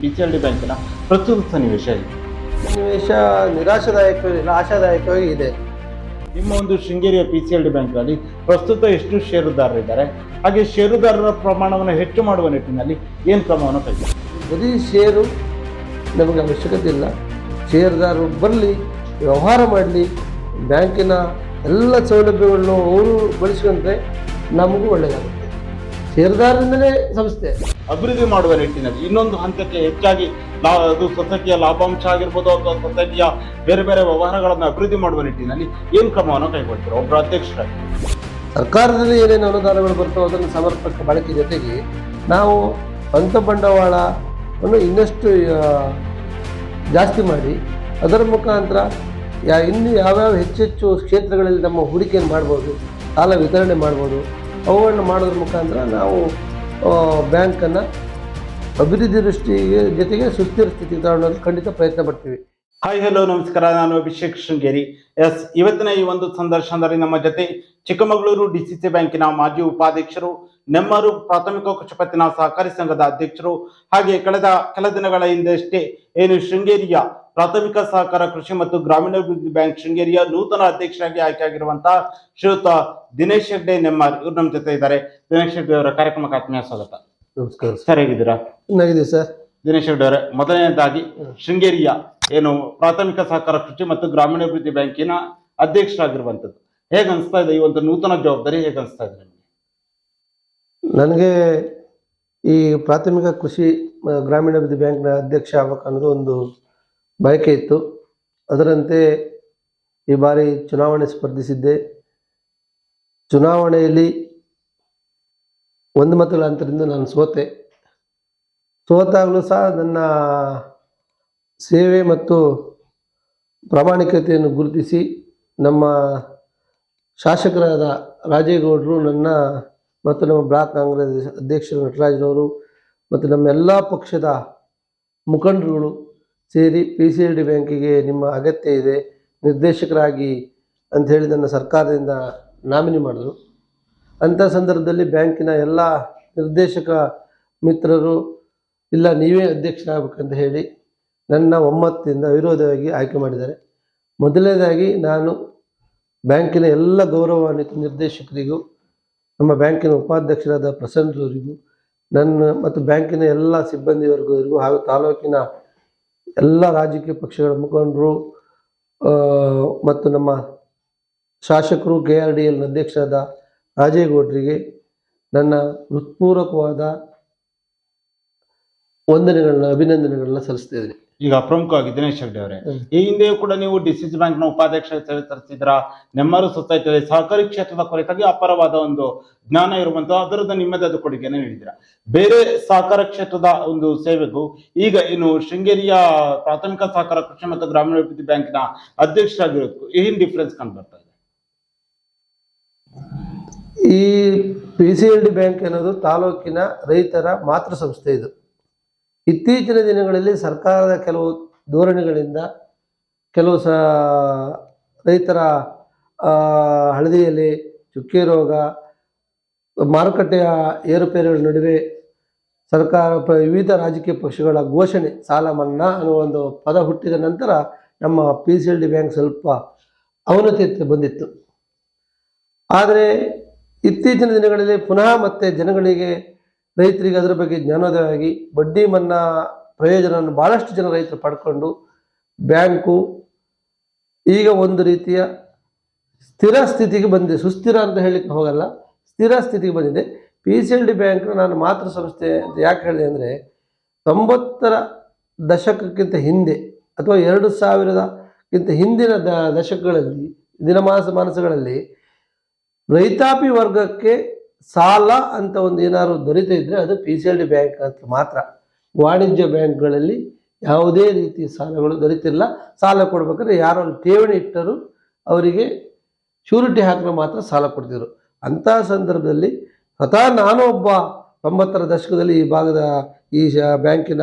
P C L D ಬ್ಯಾಂಕಿನ ಪ್ರಸ್ತುತ ಸನ್ನಿವೇಶ ಇದೆ. ಸನ್ನಿವೇಶ ನಿರಾಶಾದಾಯಕವಾಗಿ ಆಶಾದಾಯಕವಾಗಿ ಇದೆ. ನಿಮ್ಮ ಒಂದು ಶೃಂಗೇರಿಯ ಪಿ ಸಿ ಎಲ್ ಡಿ ಬ್ಯಾಂಕ್ನಲ್ಲಿ ಪ್ರಸ್ತುತ ಎಷ್ಟು ಷೇರುದಾರರಿದ್ದಾರೆ ಹಾಗೆ ಷೇರುದಾರರ ಪ್ರಮಾಣವನ್ನು ಹೆಚ್ಚು ಮಾಡುವ ನಿಟ್ಟಿನಲ್ಲಿ ಏನು ಕ್ರಮವನ್ನು ಕೈ ಬರೀ ಷೇರು ನಮಗೆ ಅವಶ್ಯಕತೆ ಇಲ್ಲ. ಷೇರುದಾರರು ಬರಲಿ ವ್ಯವಹಾರ ಮಾಡಲಿ ಬ್ಯಾಂಕಿನ ಎಲ್ಲ ಸೌಲಭ್ಯಗಳನ್ನು ಅವರು ಬಳಸ್ಕೊಂಡ್ರೆ ನಮಗೂ ಒಳ್ಳೆಯದಾಗುತ್ತೆ. ಷೇರುದಾರರಿಂದಲೇ ಸಂಸ್ಥೆ. ಅಭಿವೃದ್ಧಿ ಮಾಡುವ ನಿಟ್ಟಿನಲ್ಲಿ. ಇನ್ನೊಂದು ಹಂತಕ್ಕೆ ಹೆಚ್ಚಾಗಿ ಲಾ ಅದು ಸೊಸೈಟಿಯ ಲಾಭಾಂಶ ಆಗಿರ್ಬೋದು ಅಥವಾ ಸೊಸೈಟಿಯ ಬೇರೆ ಬೇರೆ ವ್ಯವಹಾರಗಳನ್ನು ಅಭಿವೃದ್ಧಿ ಮಾಡುವ ನಿಟ್ಟಿನಲ್ಲಿ ಏನು ಕ್ರಮವನ್ನು ಕೈಗೊಳ್ತಾರೆ? ಒಬ್ಬರು ಅಧ್ಯಕ್ಷರಾಗಿ. ಸರ್ಕಾರದಲ್ಲಿ ಏನೇನು ಅನುದಾನಗಳು ಬರ್ತವೆ ಅದನ್ನು ಸಮರ್ಪಕ ಬಳಕೆ ಜೊತೆಗೆ ನಾವು ಸ್ವಂತ ಬಂಡವಾಳವನ್ನು ಇನ್ನಷ್ಟು ಜಾಸ್ತಿ ಮಾಡಿ ಅದರ ಮುಖಾಂತರ ಯಾ ಇನ್ನು ಯಾವ್ಯಾವ ಹೆಚ್ಚೆಚ್ಚು ಕ್ಷೇತ್ರಗಳಲ್ಲಿ ನಮ್ಮ ಹೂಡಿಕೆಯನ್ನು ಮಾಡ್ಬೋದು, ಸಾಲ ವಿತರಣೆ ಮಾಡ್ಬೋದು, ಅವುಗಳನ್ನು ಮಾಡೋದ್ರ ಮುಖಾಂತರ ನಾವು ಬ್ಯಾಂಕನ್ನು ಅಭಿವೃದ್ಧಿ ದೃಷ್ಟಿಗೆ ಜೊತೆಗೆ ಸುಸ್ಥಿರ ಸ್ಥಿತಿ ತಗೊಳ್ಳೋದು ಖಂಡಿತ ಪ್ರಯತ್ನ ಪಡ್ತೀವಿ. ಹಾಯ್ ಹಲೋ ನಮಸ್ಕಾರ. ನಾನು ಅಭಿಷೇಕ್ ಶೃಂಗೇರಿ. ಎಸ್ ಇವತ್ತಿನ ಈ ಒಂದು ಸಂದರ್ಶನದಲ್ಲಿ ನಮ್ಮ ಜೊತೆ ಚಿಕ್ಕಮಗಳೂರು ಡಿಸಿಸಿ ಬ್ಯಾಂಕಿನ ಮಾಜಿ ಉಪಾಧ್ಯಕ್ಷರು, ನೆಮ್ಮರು ಪ್ರಾಥಮಿಕ ಕೃಷಿ ಸಹಕಾರಿ ಸಂಘದ ಅಧ್ಯಕ್ಷರು, ಹಾಗೆ ಕಳೆದ ಕೆಲ ದಿನಗಳ ಹಿಂದಷ್ಟೇ ಏನು ಶೃಂಗೇರಿಯ ಪ್ರಾಥಮಿಕ ಸಹಕಾರ ಕೃಷಿ ಮತ್ತು ಗ್ರಾಮೀಣಾಭಿವೃದ್ಧಿ ಬ್ಯಾಂಕ್ ಶೃಂಗೇರಿಯ ನೂತನ ಅಧ್ಯಕ್ಷರಾಗಿ ಆಯ್ಕೆಯಾಗಿರುವಂತಹ ಶ್ರೀಯುತ ದಿನೇಶ್ ಹೆಗ್ಡೆ ನೆಮ್ಮಾರ್ ಇವ್ರು ನಮ್ಮ ಜೊತೆ ಇದ್ದಾರೆ. ದಿನೇಶ್ ಹೆಗ್ಡೆ ಅವರ ಕಾರ್ಯಕ್ರಮಕ್ಕೆ ಆತ್ಮೀಯ ಸ್ವಾಗತ. ನಮಸ್ಕಾರ ಸರ್. ಹೇಗಿದ್ದೀರಾ? ಚೆನ್ನಾಗಿದೆ ಸರ್. ದಿನೇಶ್ ಹೆಗ್ಡೆ ಅವರೇ ಮೊದಲನೇದಾಗಿ ಶೃಂಗೇರಿಯ ಏನು ಪ್ರಾಥಮಿಕ ಸಹಕಾರ ಕೃಷಿ ಮತ್ತು ಗ್ರಾಮೀಣಾಭಿವೃದ್ಧಿ ಬ್ಯಾಂಕಿನ ಅಧ್ಯಕ್ಷರಾಗಿರುವಂಥದ್ದು. ಹೇಗೆ ಅನಿಸ್ತಾ ಇದೆ ಈ ಒಂದು ನೂತನ ಜವಾಬ್ದಾರಿ ಹೇಗೆ ಅನಿಸ್ತಾ ಇದೆ ನಿಮಗೆ? ನನಗೆ ಈ ಪ್ರಾಥಮಿಕ ಕೃಷಿ ಗ್ರಾಮೀಣಾಭಿವೃದ್ಧಿ ಬ್ಯಾಂಕ್ನ ಅಧ್ಯಕ್ಷ ಆಗ್ಬೇಕು ಅನ್ನೋದು ಒಂದು ಬಯಕೆ ಇತ್ತು. ಅದರಂತೆ ಈ ಬಾರಿ ಚುನಾವಣೆ ಸ್ಪರ್ಧಿಸಿದ್ದೆ. ಚುನಾವಣೆಯಲ್ಲಿ ಒಂದು ಮತಗಳ ಅಂತರಿಂದ ನಾನು ಸೋತೆ. ಸೋತಾಗಲೂ ಸಹ ನನ್ನ ಸೇವೆ ಮತ್ತು ಪ್ರಾಮಾಣಿಕತೆಯನ್ನು ಗುರುತಿಸಿ ನಮ್ಮ ಶಾಸಕರಾದ ರಾಜೇಗೌಡರು, ನನ್ನ ಮತ್ತು ನಮ್ಮ ಬ್ಲಾಕ್ ಕಾಂಗ್ರೆಸ್ ಅಧ್ಯಕ್ಷರು ನಟರಾಜ್ರವರು ಮತ್ತು ನಮ್ಮ ಎಲ್ಲ ಪಕ್ಷದ ಮುಖಂಡರುಗಳು ಸೇರಿ ಪಿ ಸಿ ಎಲ್ ಡಿ ಬ್ಯಾಂಕಿಗೆ ನಿಮ್ಮ ಅಗತ್ಯ ಇದೆ, ನಿರ್ದೇಶಕರಾಗಿ ಅಂತ ಹೇಳಿ ನನ್ನ ಸರ್ಕಾರದಿಂದ ನಾಮಿನಿ ಮಾಡಿದ್ರು. ಅಂಥ ಸಂದರ್ಭದಲ್ಲಿ ಬ್ಯಾಂಕಿನ ಎಲ್ಲ ನಿರ್ದೇಶಕ ಮಿತ್ರರು, ಇಲ್ಲ ನೀವೇ ಅಧ್ಯಕ್ಷರಾಗಬೇಕಂತ ಹೇಳಿ ನನ್ನ ಒಮ್ಮತದಿಂದ ವಿರೋಧವಾಗಿ ಆಯ್ಕೆ ಮಾಡಿದ್ದಾರೆ. ಮೊದಲನೇದಾಗಿ ನಾನು ಬ್ಯಾಂಕಿನ ಎಲ್ಲ ಗೌರವಾನ್ವಿತ ನಿರ್ದೇಶಕರಿಗೂ, ನಮ್ಮ ಬ್ಯಾಂಕಿನ ಉಪಾಧ್ಯಕ್ಷರಾದ ಪ್ರಸನ್ನರವರಿಗೂ, ನನ್ನ ಮತ್ತು ಬ್ಯಾಂಕಿನ ಎಲ್ಲ ಸಿಬ್ಬಂದಿ ವರ್ಗದವರಿಗೂ ಹಾಗೂ ತಾಲೂಕಿನ ಎಲ್ಲ ರಾಜಕೀಯ ಪಕ್ಷಗಳ ಮುಖಂಡರು ಮತ್ತು ನಮ್ಮ ಶಾಸಕರು, ಕೆ ಆರ್ ಡಿ ಎಲ್ ಅಧ್ಯಕ್ಷರಾದ ರಾಜೇಗೌಡರಿಗೆ ನನ್ನ ಹೃತ್ಪೂರ್ವಕವಾದ ವಂದನೆಗಳನ್ನ, ಅಭಿನಂದನೆಗಳನ್ನ ಸಲ್ಲಿಸ್ತಾ ಇದ್ದೀನಿ. ಈಗ ಪ್ರಮುಖವಾಗಿ ದಿನೇಶ್ ಹೆಗ್ಡೆ ಅವರೇ. ಈ ಹಿಂದೆಯೂ ಕೂಡ ನೀವು ಡಿಸಿಸಿ ಬ್ಯಾಂಕ್ನ ಉಪಾಧ್ಯಕ್ಷ ಸೇವೆ ಸಲ್ಲಿಸಿದ್ರ ನೆಮ್ಮರು ಸೊಸೈಟಿಯಲ್ಲಿ ಸಹಕಾರಿ ಕ್ಷೇತ್ರದ ಕುರಿತಾಗಿ ಅಪಾರವಾದ ಒಂದು ಜ್ಞಾನ ಇರುವಂತಹ ಅದರದ ನಿಮ್ಮದೇ ಅದು ಕೊಡುಗೆಯನ್ನು ನೀಡಿದ್ರ ಬೇರೆ ಸಹಕಾರ ಕ್ಷೇತ್ರದ ಒಂದು ಸೇವೆಗೂ ಈಗ ಇನ್ನು ಶೃಂಗೇರಿಯ ಪ್ರಾಥಮಿಕ ಸಹಕಾರ ಕೃಷಿ ಮತ್ತು ಗ್ರಾಮೀಣಾಭಿವೃದ್ಧಿ ಬ್ಯಾಂಕಿನ ಅಧ್ಯಕ್ಷರಾಗಿರೋದಕ್ಕೂ ಏನ್ ಡಿಫ್ರೆನ್ಸ್ ಕಂಡು ಬರ್ತಾ ಇದೆ. ಈ P C L D bank ಅನ್ನೋದು ತಾಲೂಕಿನ ರೈತರ ಮಾತೃ ಸಂಸ್ಥೆ ಇದು. ಇತ್ತೀಚಿನ ದಿನಗಳಲ್ಲಿ ಸರ್ಕಾರದ ಕೆಲವು ಧೋರಣೆಗಳಿಂದ ಕೆಲವು ಸ, ರೈತರ ಹಳದಿಯಲ್ಲಿ ಚುಕ್ಕೆ ರೋಗ, ಮಾರುಕಟ್ಟೆಯ ಏರುಪೇರುಗಳ ನಡುವೆ ಸರ್ಕಾರ ವಿವಿಧ ರಾಜಕೀಯ ಪಕ್ಷಗಳ ಘೋಷಣೆ, ಸಾಲ, ಮನ್ನಾ ಅನ್ನೋ ಒಂದು ಪದ ಹುಟ್ಟಿದ ನಂತರ ನಮ್ಮ P C L D bank ಸ್ವಲ್ಪ ಅವನತಿ ಬಂದಿತ್ತು. ಆದರೆ ಇತ್ತೀಚಿನ ದಿನಗಳಲ್ಲಿ ಪುನಃ ಮತ್ತೆ ಜನಗಳಿಗೆ ರೈತರಿಗೆ ಅದರ ಬಗ್ಗೆ ಜ್ಞಾನೋದಯವಾಗಿ ಬಡ್ಡಿ ಮನ್ನಾ ಪ್ರಯೋಜನವನ್ನು ಭಾಳಷ್ಟು ಜನ ರೈತರು ಪಡ್ಕೊಂಡು ಬ್ಯಾಂಕು ಈಗ ಒಂದು ರೀತಿಯ ಸ್ಥಿರ ಸ್ಥಿತಿಗೆ ಬಂದಿದೆ. ಸುಸ್ಥಿರ ಅಂತ ಹೇಳಲಿಕ್ಕೆ ಹೋಗಲ್ಲ. ಸ್ಥಿರ ಸ್ಥಿತಿಗೆ ಬಂದಿದೆ. ಪಿ ಸಿ ಎಲ್ ಡಿ ಬ್ಯಾಂಕ್ನ ನಾನು ಮಾತೃ ಸಂಸ್ಥೆ ಅಂತ ಯಾಕೆ ಹೇಳಿದೆ ಅಂದರೆ ತೊಂಬತ್ತರ ದಶಕಕ್ಕಿಂತ ಹಿಂದೆ ಅಥವಾ ಎರಡು ಸಾವಿರದಕ್ಕಿಂತ ಹಿಂದಿನ ದಶಕಗಳಲ್ಲಿ ದಿನಮಾಸ ಮಾನಸಗಳಲ್ಲಿ ರೈತಾಪಿ ವರ್ಗಕ್ಕೆ ಸಾಲ ಅಂತ ಒಂದು ಏನಾದ್ರು ದೊರೀತಾ ಇದ್ರೆ ಅದು P C L D bank ಅಂತ ಮಾತ್ರ. ವಾಣಿಜ್ಯ ಬ್ಯಾಂಕ್ಗಳಲ್ಲಿ ಯಾವುದೇ ರೀತಿ ಸಾಲಗಳು ದೊರೀತಿಲ್ಲ. ಸಾಲ ಕೊಡ್ಬೇಕಾದ್ರೆ ಯಾರೋ ಠೇವಣಿ ಇಟ್ಟರು ಅವರಿಗೆ ಶ್ಯೂರಿಟಿ ಹಾಕಿದ್ರೆ ಮಾತ್ರ ಸಾಲ ಕೊಡ್ತಿದ್ರು. ಅಂತಹ ಸಂದರ್ಭದಲ್ಲಿ ಸ್ವತಃ ನಾನು ಒಬ್ಬ ತೊಂಬತ್ತರ ದಶಕದಲ್ಲಿ ಈ ಭಾಗದ ಈ ಶ- ಬ್ಯಾಂಕಿನ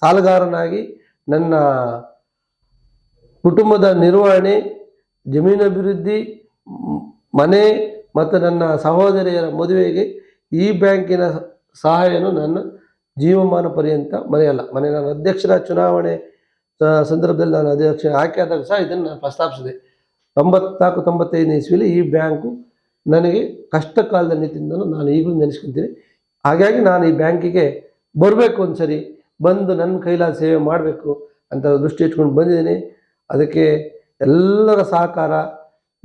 ಸಾಲಗಾರನಾಗಿ ನನ್ನ ಕುಟುಂಬದ ನಿರ್ವಹಣೆ, ಜಮೀನು ಅಭಿವೃದ್ಧಿ, ಮನೆ ಮತ್ತು ನನ್ನ ಸಹೋದರಿಯರ ಮದುವೆಗೆ ಈ ಬ್ಯಾಂಕಿನ ಸಹಾಯನು ನನ್ನ ಜೀವಮಾನ ಪರ್ಯಂತ ಮರೆಯಲ್ಲ. ಮನೆ ನಾನು ಅಧ್ಯಕ್ಷರ ಚುನಾವಣೆ ಸಂದರ್ಭದಲ್ಲಿ ನಾನು ಅಧ್ಯಕ್ಷ ಆಯ್ಕೆ ಆದಾಗ ಸಹ ಇದನ್ನು ನಾನು ಪ್ರಸ್ತಾಪಿಸಿದೆ. ತೊಂಬತ್ನಾಲ್ಕು, ತೊಂಬತ್ತೈದನೇ ಇಸ್ವಿಲಿ ಈ ಬ್ಯಾಂಕು ನನಗೆ ಕಷ್ಟ ಕಾಲದ ನಾನು ಈಗಲೂ ನೆನೆಸ್ಕೊತೀನಿ ಹಾಗಾಗಿ ನಾನು ಈ ಬ್ಯಾಂಕಿಗೆ ಬರಬೇಕು ಒಂದ್ಸರಿ ಬಂದು ನನ್ನ ಕೈಲಾದ ಸೇವೆ ಮಾಡಬೇಕು ಅಂತ ದೃಷ್ಟಿ ಇಟ್ಕೊಂಡು ಬಂದಿದ್ದೀನಿ. ಅದಕ್ಕೆ ಎಲ್ಲರ ಸಹಕಾರ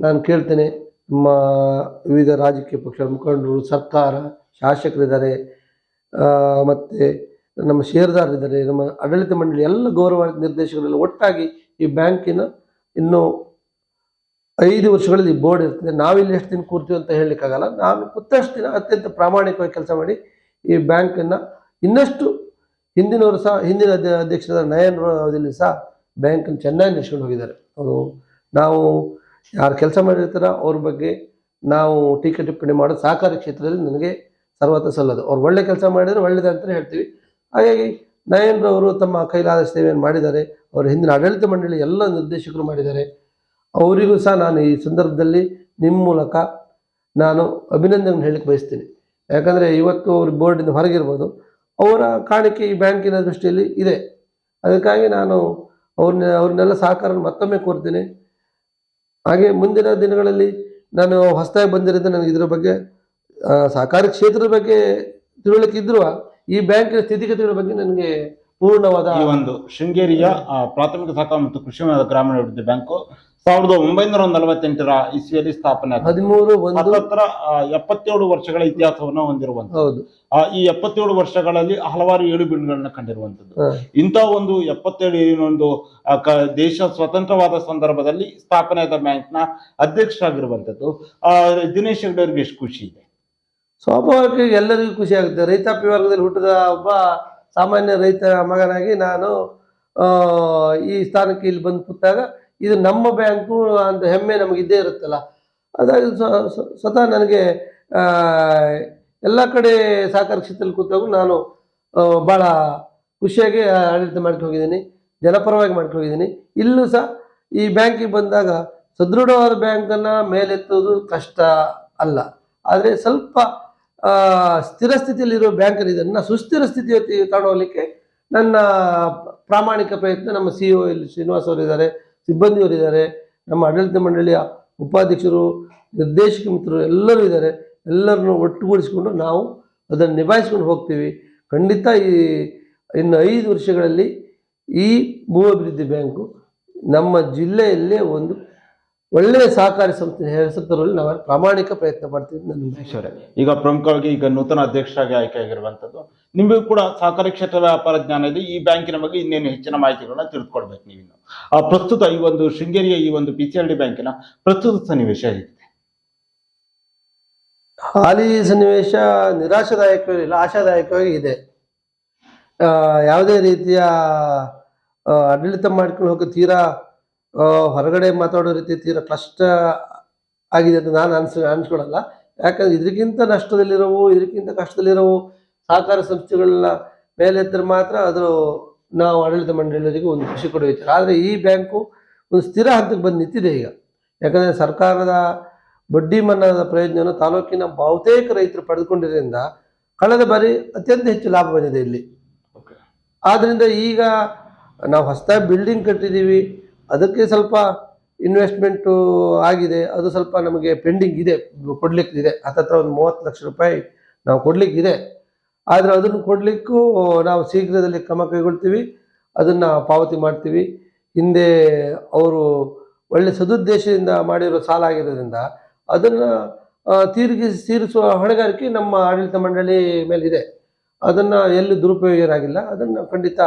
ನಾನು ಕೇಳ್ತೇನೆ. ನಮ್ಮ ವಿವಿಧ ರಾಜಕೀಯ ಪಕ್ಷಗಳ ಮುಖಂಡರು, ಸರ್ಕಾರ, ಶಾಸಕರಿದ್ದಾರೆ. ಮತ್ತು ನಮ್ಮ ಷೇರುದಾರರಿದ್ದಾರೆ. ನಮ್ಮ ಆಡಳಿತ ಮಂಡಳಿ ಎಲ್ಲ ಗೌರವ ನಿರ್ದೇಶಕರೆಲ್ಲ ಒಟ್ಟಾಗಿ ಈ ಬ್ಯಾಂಕಿನ ಇನ್ನು ಐದು ವರ್ಷಗಳಲ್ಲಿ ಬೋರ್ಡ್ ಇರ್ತದೆ. ನಾವಿಲ್ಲಿ ಎಷ್ಟು ದಿನ ಕೂರ್ತೀವಿ ಅಂತ ಹೇಳಲಿಕ್ಕಾಗಲ್ಲ. ನಾನು ಕೂತಷ್ಟು ದಿನ ಅತ್ಯಂತ ಪ್ರಾಮಾಣಿಕವಾಗಿ ಕೆಲಸ ಮಾಡಿ ಈ ಬ್ಯಾಂಕನ್ನು ಇನ್ನಷ್ಟು ಹಿಂದಿನವರು ಸಹ, ಹಿಂದಿನ ಅಧ್ಯಕ್ಷರ ನಯನ್ ಅವಧಿಯಲ್ಲಿ ಸಹ ಬ್ಯಾಂಕನ್ನು ಚೆನ್ನಾಗಿ ನಡೆಸ್ಕೊಂಡು ಹೋಗಿದ್ದಾರೆ. ಅವರು ನಾವು ಯಾರು ಕೆಲಸ ಮಾಡಿರ್ತಾರೋ ಅವ್ರ ಬಗ್ಗೆ ನಾವು ಟೀಕೆ ಟಿಪ್ಪಣಿ ಮಾಡೋ ಸಹಕಾರಿ ಕ್ಷೇತ್ರದಲ್ಲಿ ನನಗೆ ಸರ್ವತ ಸಲ್ಲದು. ಅವ್ರು ಒಳ್ಳೆ ಕೆಲಸ ಮಾಡಿದರೆ ಒಳ್ಳೇದು ಅಂತಲೇ ಹೇಳ್ತೀವಿ. ಹಾಗಾಗಿ ನಯನ್ರವರು ತಮ್ಮ ಕೈಲಾದ ಸೇವೆಯನ್ನು ಮಾಡಿದ್ದಾರೆ, ಅವರ ಹಿಂದಿನ ಆಡಳಿತ ಮಂಡಳಿ ಎಲ್ಲ ನಿರ್ದೇಶಕರು ಮಾಡಿದ್ದಾರೆ. ಅವರಿಗೂ ಸಹ ನಾನು ಈ ಸಂದರ್ಭದಲ್ಲಿ ನಿಮ್ಮ ಮೂಲಕ ನಾನು ಅಭಿನಂದನೆ ಹೇಳಕ್ಕೆ ಬಯಸ್ತೀನಿ. ಯಾಕಂದರೆ ಇವತ್ತು ಅವರು ಬೋರ್ಡಿಂದ ಹೊರಗಿರ್ಬೋದು. ಅವರ ಕಾಣಿಕೆ ಈ ಬ್ಯಾಂಕಿನ ದೃಷ್ಟಿಯಲ್ಲಿ ಇದೆ. ಅದಕ್ಕಾಗಿ ನಾನು ಅವ್ರನ್ನ ಅವ್ರನ್ನೆಲ್ಲ ಸಹಕಾರ ಮತ್ತೊಮ್ಮೆ ಕೋರ್ತೀನಿ. ಹಾಗೆ ಮುಂದಿನ ದಿನಗಳಲ್ಲಿ ನಾನು ಹೊಸದಾಗಿ ಬಂದಿರೋದು ನನಗೆ ಇದರ ಬಗ್ಗೆ ಸಹಕಾರಿ ಕ್ಷೇತ್ರದ ಬಗ್ಗೆ ತಿಳುವಳಿಕೆ ಈ ಬ್ಯಾಂಕಿನ ಸ್ಥಿತಿಗತಿಗಳ ಬಗ್ಗೆ ನನಗೆ ಪೂರ್ಣವಾದ ಈ ಒಂದು ಶೃಂಗೇರಿಯ ಪ್ರಾಥಮಿಕ ಸಹಕಾರ ಮತ್ತು ಕೃಷಿ ಗ್ರಾಮೀಣ ಗ್ರಾಮೀಣಾಭಿವೃದ್ಧಿ ಬ್ಯಾಂಕು ಸಾವಿರದ ಒಂಬೈನೂರ ನಲವತ್ತೆಂಟರ ಇಸ್ವಿಯಲ್ಲಿ ಸ್ಥಾಪನೆ ಹದಿಮೂರು ಹತ್ತತ್ರ ಎಪ್ಪತ್ತೇಳು ವರ್ಷಗಳ ಇತಿಹಾಸವನ್ನ ಹೊಂದಿರುವಂತ ಹೌದು. ಈ ಎಪ್ಪತ್ತೇಳು ವರ್ಷಗಳಲ್ಲಿ ಹಲವಾರು ಏಳು ಬೀಳುಗಳನ್ನ ಕಂಡಿರುವಂತದ್ದು ಇಂತ ಇಂಥ ಒಂದು ಎಪ್ಪತ್ತೇಳು ಏನೊಂದು ದೇಶ ಸ್ವತಂತ್ರವಾದ ಸಂದರ್ಭದಲ್ಲಿ ಸ್ಥಾಪನೆಯಾದ ನ ಅಧ್ಯಕ್ಷರಾಗಿರುವಂತದ್ದು ಆ ದಿನೇಶ್ ಹೆಗ್ಡೆ ಅವರಿಗೆ ಎಷ್ಟು ಖುಷಿ ಇದೆ? ಸ್ವಾಭಾವಿಕವಾಗಿ ಎಲ್ಲರಿಗೂ ಖುಷಿ ಆಗುತ್ತೆ. ರೈತಾಪಿ ವರ್ಗದಲ್ಲಿ ಹುಟ್ಟಿದ ಒಬ್ಬ ಸಾಮಾನ್ಯ ರೈತ ಮಗನಾಗಿ ನಾನು ಈ ಸ್ಥಾನಕ್ಕೆ ಇಲ್ಲಿ ಬಂದು ಕೂತಾಗ ಇದು ನಮ್ಮ ಬ್ಯಾಂಕು ಅಂತ ಹೆಮ್ಮೆ ನಮಗೆ ಇದ್ದೇ ಇರುತ್ತಲ್ಲ. ಅದಾಗಿ ಸ್ವ- ಸ್ವ- ಸ್ವತಃ ನನಗೆ ಎಲ್ಲ ಕಡೆ ಸಹಕಾರ ಕ್ಷೇತ್ರದಲ್ಲಿ ಕೂತಾಗ ನಾನು ಭಾಳ ಖುಷಿಯಾಗಿ ಆಡಳಿತ ಮಾಡ್ಕೊಂಡು ಹೋಗಿದ್ದೀನಿ, ಜನಪರವಾಗಿ ಮಾಡ್ಕೊಂಡು ಹೋಗಿದ್ದೀನಿ. ಇಲ್ಲೂ ಸಹ ಈ ಬ್ಯಾಂಕಿಗೆ ಬಂದಾಗ ಸದೃಢವಾದ ಬ್ಯಾಂಕನ್ನು ಮೇಲೆತ್ತುವುದು ಕಷ್ಟ ಅಲ್ಲ. ಆದರೆ ಸ್ವಲ್ಪ ಸ್ಥಿರ ಸ್ಥಿತಿಯಲ್ಲಿರೋ ಬ್ಯಾಂಕರ್ ಇದನ್ನು ಸುಸ್ಥಿರ ಸ್ಥಿತಿ ತಗೊಂಡೋಗ್ಲಿಕ್ಕೆ ನನ್ನ ಪ್ರಾಮಾಣಿಕ ಪ್ರಯತ್ನ ನಮ್ಮ ಸಿ ಒ ಇಲ್ಲಿ ಶ್ರೀನಿವಾಸ್ ಅವರಿದ್ದಾರೆ ಸಿಬ್ಬಂದಿಯವರಿದ್ದಾರೆ, ನಮ್ಮ ಆಡಳಿತ ಮಂಡಳಿಯ ಉಪಾಧ್ಯಕ್ಷರು, ನಿರ್ದೇಶಕ ಮಿತ್ರರು ಎಲ್ಲರೂ ಇದ್ದಾರೆ. ಎಲ್ಲರನ್ನು ಒಟ್ಟುಗೂಡಿಸಿಕೊಂಡು ನಾವು ಅದನ್ನು ನಿಭಾಯಿಸ್ಕೊಂಡು ಹೋಗ್ತೀವಿ. ಖಂಡಿತ ಈ ಇನ್ನು ಐದು ವರ್ಷಗಳಲ್ಲಿ ಈ ಭೂ ಅಭಿವೃದ್ಧಿ ಬ್ಯಾಂಕು ನಮ್ಮ ಜಿಲ್ಲೆಯಲ್ಲೇ ಒಂದು ಒಳ್ಳೆಯ ಸಹಕಾರಿ ಸಂಸ್ಥೆ ಹೆಸರಲ್ಲಿ ನಾವು ಪ್ರಾಮಾಣಿಕ ಪ್ರಯತ್ನ ಮಾಡ್ತೀವಿ ನನ್ನ ಈಗ ಪ್ರಮುಖವಾಗಿ ಈಗ ನೂತನ ಅಧ್ಯಕ್ಷರಾಗಿ ಆಯ್ಕೆಯಾಗಿರುವಂಥದ್ದು ನಿಮಗೂ ಕೂಡ ಸಹಕಾರಿ ಕ್ಷೇತ್ರ ವ್ಯಾಪಾರ ಜ್ಞಾನ ಇದೆ ಈ ಬ್ಯಾಂಕಿನ ಬಗ್ಗೆ ಇನ್ನೇನು ಹೆಚ್ಚಿನ ಮಾಹಿತಿಗಳನ್ನ ತಿಳ್ಕೊಳ್ಬೇಕು ನೀವು ಆ ಪ್ರಸ್ತುತ ಈ ಒಂದು ಶೃಂಗೇರಿಯ ಈ ಒಂದು ಪಿ ಸಿ ಎಲ್ ಡಿ ಬ್ಯಾಂಕಿನ ಪ್ರಸ್ತುತ ಸನ್ನಿವೇಶ ಹೇಗಿದೆ? ಹಾಲಿ ಸನ್ನಿವೇಶ ನಿರಾಶಾದಾಯಕವಿಲ್ಲ ಆಶಾದಾಯಕವಾಗಿ ಇದೆ. ಯಾವುದೇ ರೀತಿಯ ಆಡಳಿತ ಮಾಡ್ಕೊಂಡು ಹೋಗೋ ತೀರಾ ಹೊರಗಡೆ ಮಾತಾಡೋ ರೀತಿ ತೀರಾ ಕಷ್ಟ ಆಗಿದೆ ಅಂತ ನಾನು ಅನ್ಸ್ ಅನ್ಸ್ಕೊಳಲ್ಲ. ಯಾಕಂದ್ರೆ ಇದಕ್ಕಿಂತ ನಷ್ಟದಲ್ಲಿರೋವು ಇದಕ್ಕಿಂತ ಕಷ್ಟದಲ್ಲಿರೋವು ಸಹಕಾರ ಸಂಸ್ಥೆಗಳನ್ನ ಮೇಲೆತ್ತರೆ ಮಾತ್ರ ಅದು ನಾವು ಆಡಳಿತ ಮಂಡಳಿಯವರಿಗೆ ಒಂದು ಖುಷಿ ಕೊಡೋ ವಿಚಾರ. ಆದರೆ ಈ ಬ್ಯಾಂಕು ಒಂದು ಸ್ಥಿರ ಹಂತಕ್ಕೆ ಬಂದು ನಿಂತಿದೆ ಈಗ. ಯಾಕಂದರೆ ಸರ್ಕಾರದ ಬಡ್ಡಿ ಮನ್ನಾದ ಪ್ರಯೋಜನ ತಾಲೂಕಿನ ಬಹುತೇಕ ರೈತರು ಪಡೆದುಕೊಂಡಿರೋದ್ರಿಂದ ಕಳೆದ ಬಾರಿ ಅತ್ಯಂತ ಹೆಚ್ಚು ಲಾಭ ಬಂದಿದೆ ಇಲ್ಲಿ. ಆದ್ದರಿಂದ ಈಗ ನಾವು ಹೊಸದಾಗಿ ಬಿಲ್ಡಿಂಗ್ ಕಟ್ಟಿದ್ದೀವಿ. ಅದಕ್ಕೆ ಸ್ವಲ್ಪ ಇನ್ವೆಸ್ಟ್ಮೆಂಟು ಆಗಿದೆ. ಅದು ಸ್ವಲ್ಪ ನಮಗೆ ಪೆಂಡಿಂಗ್ ಇದೆ. ಕೊಡಲಿಕ್ಕೆ ಇದೆ ಹತ್ತತ್ರ ಒಂದು ಮೂವತ್ತು ಲಕ್ಷ ರೂಪಾಯಿ ನಾವು ಕೊಡಲಿಕ್ಕಿದೆ. ಆದರೆ ಅದನ್ನು ಕೊಡಲಿಕ್ಕೂ ನಾವು ಶೀಘ್ರದಲ್ಲಿ ಕ್ರಮ ಕೈಗೊಳ್ತೀವಿ. ಅದನ್ನು ಪಾವತಿ ಮಾಡ್ತೀವಿ. ಹಿಂದೆ ಅವರು ಒಳ್ಳೆ ಸದುದ್ದೇಶದಿಂದ ಮಾಡಿರೋ ಸಾಲ ಆಗಿರೋದ್ರಿಂದ ಅದನ್ನು ತೀರ್ಗಿಸಿ ತೀರಿಸುವ ಹೊಣೆಗಾರಿಕೆ ನಮ್ಮ ಆಡಳಿತ ಮಂಡಳಿ ಮೇಲಿದೆ. ಅದನ್ನು ಎಲ್ಲಿ ದುರುಪಯೋಗ ಏನಾಗಿಲ್ಲ ಅದನ್ನು ಖಂಡಿತ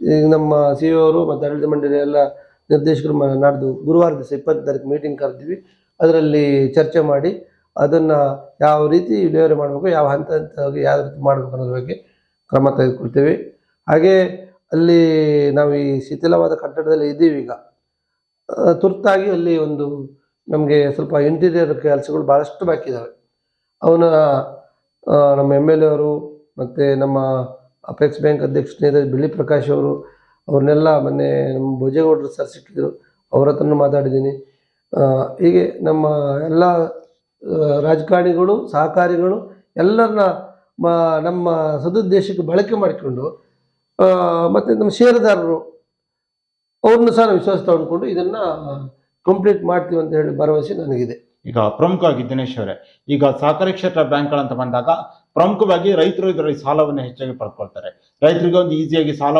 ಈಗ ನಮ್ಮ ಸಿ ಅವರು ಮತ್ತು ಆಡಳಿತ ಮಂಡಳಿ ಎಲ್ಲ ನಿರ್ದೇಶಕರು ನಡೆದು ಗುರುವಾರ ದಿವಸ ಇಪ್ಪತ್ತು ತಾರೀಕು ಮೀಟಿಂಗ್ ಕರೆದಿವಿ. ಅದರಲ್ಲಿ ಚರ್ಚೆ ಮಾಡಿ ಅದನ್ನು ಯಾವ ರೀತಿ ಡೆಲಿವರಿ ಮಾಡಬೇಕು, ಯಾವ ಹಂತ ಹಂತವಾಗಿ ಯಾವ ರೀತಿ ಮಾಡಬೇಕು ಅನ್ನೋದ್ರ ಬಗ್ಗೆ ಕ್ರಮ ತೆಗೆದುಕೊಳ್ತೇವೆ. ಹಾಗೆ ಅಲ್ಲಿ ನಾವು ಈ ಶಿಥಿಲವಾದ ಕಟ್ಟಡದಲ್ಲಿ ಇದ್ದೀವಿ ಈಗ. ತುರ್ತಾಗಿ ಅಲ್ಲಿ ಒಂದು ನಮಗೆ ಸ್ವಲ್ಪ ಇಂಟೀರಿಯರ್ ಕೆಲಸಗಳು ಭಾಳಷ್ಟು ಬಾಕಿ ಇದ್ದಾವೆ ಅವನ ನಮ್ಮ ಎಂ ಎಲ್ ಎ ಅವರು ಮತ್ತು ನಮ್ಮ ಅಪೆಕ್ಸ್ ಬ್ಯಾಂಕ್ ಅಧ್ಯಕ್ಷ ಬಿಳಿ ಪ್ರಕಾಶ್ ಅವರು, ಅವ್ರನ್ನೆಲ್ಲ ಮೊನ್ನೆ ನಮ್ಮ ಭೋಜೇಗೌಡರು ಸರ್ ಸಿಕ್ಕಿದ್ರು. ಅವ್ರ ಹತ್ರನೂ ಮಾತಾಡಿದ್ದೀನಿ. ಹೀಗೆ ನಮ್ಮ ಎಲ್ಲ ರಾಜಕಾರಣಿಗಳು, ಸಹಕಾರಿಗಳು ಎಲ್ಲರನ್ನ ಮ- ನಮ್ಮ ಸದುದ್ದೇಶಕ್ಕೆ ಬಳಕೆ ಮಾಡಿಕೊಂಡು ಮತ್ತು ನಮ್ಮ ಷೇರುದಾರರು, ಅವ್ರನ್ನ ಸಹ ವಿಶ್ವಾಸ ತಗೊಂಡ್ಕೊಂಡು ಇದನ್ನು ಕಂಪ್ಲೀಟ್ ಮಾಡ್ತೀವಿ ಅಂತ ಹೇಳಿ ಭರವಸೆ ನನಗಿದೆ. ಈಗ ಪ್ರಮುಖವಾಗಿ ದಿನೇಶ್ ಅವರೇ, ಈಗ ಸಹಕಾರಿ ಕ್ಷೇತ್ರ ಬ್ಯಾಂಕ್ಗಳಂತ ಬಂದಾಗ ಪ್ರಮುಖವಾಗಿ ರೈತರು ಇದರಲ್ಲಿ ಸಾಲವನ್ನು ಹೆಚ್ಚಾಗಿ ಪಡ್ಕೊಳ್ತಾರೆ. ರೈತರಿಗೆ ಒಂದು ಈಸಿಯಾಗಿ ಸಾಲ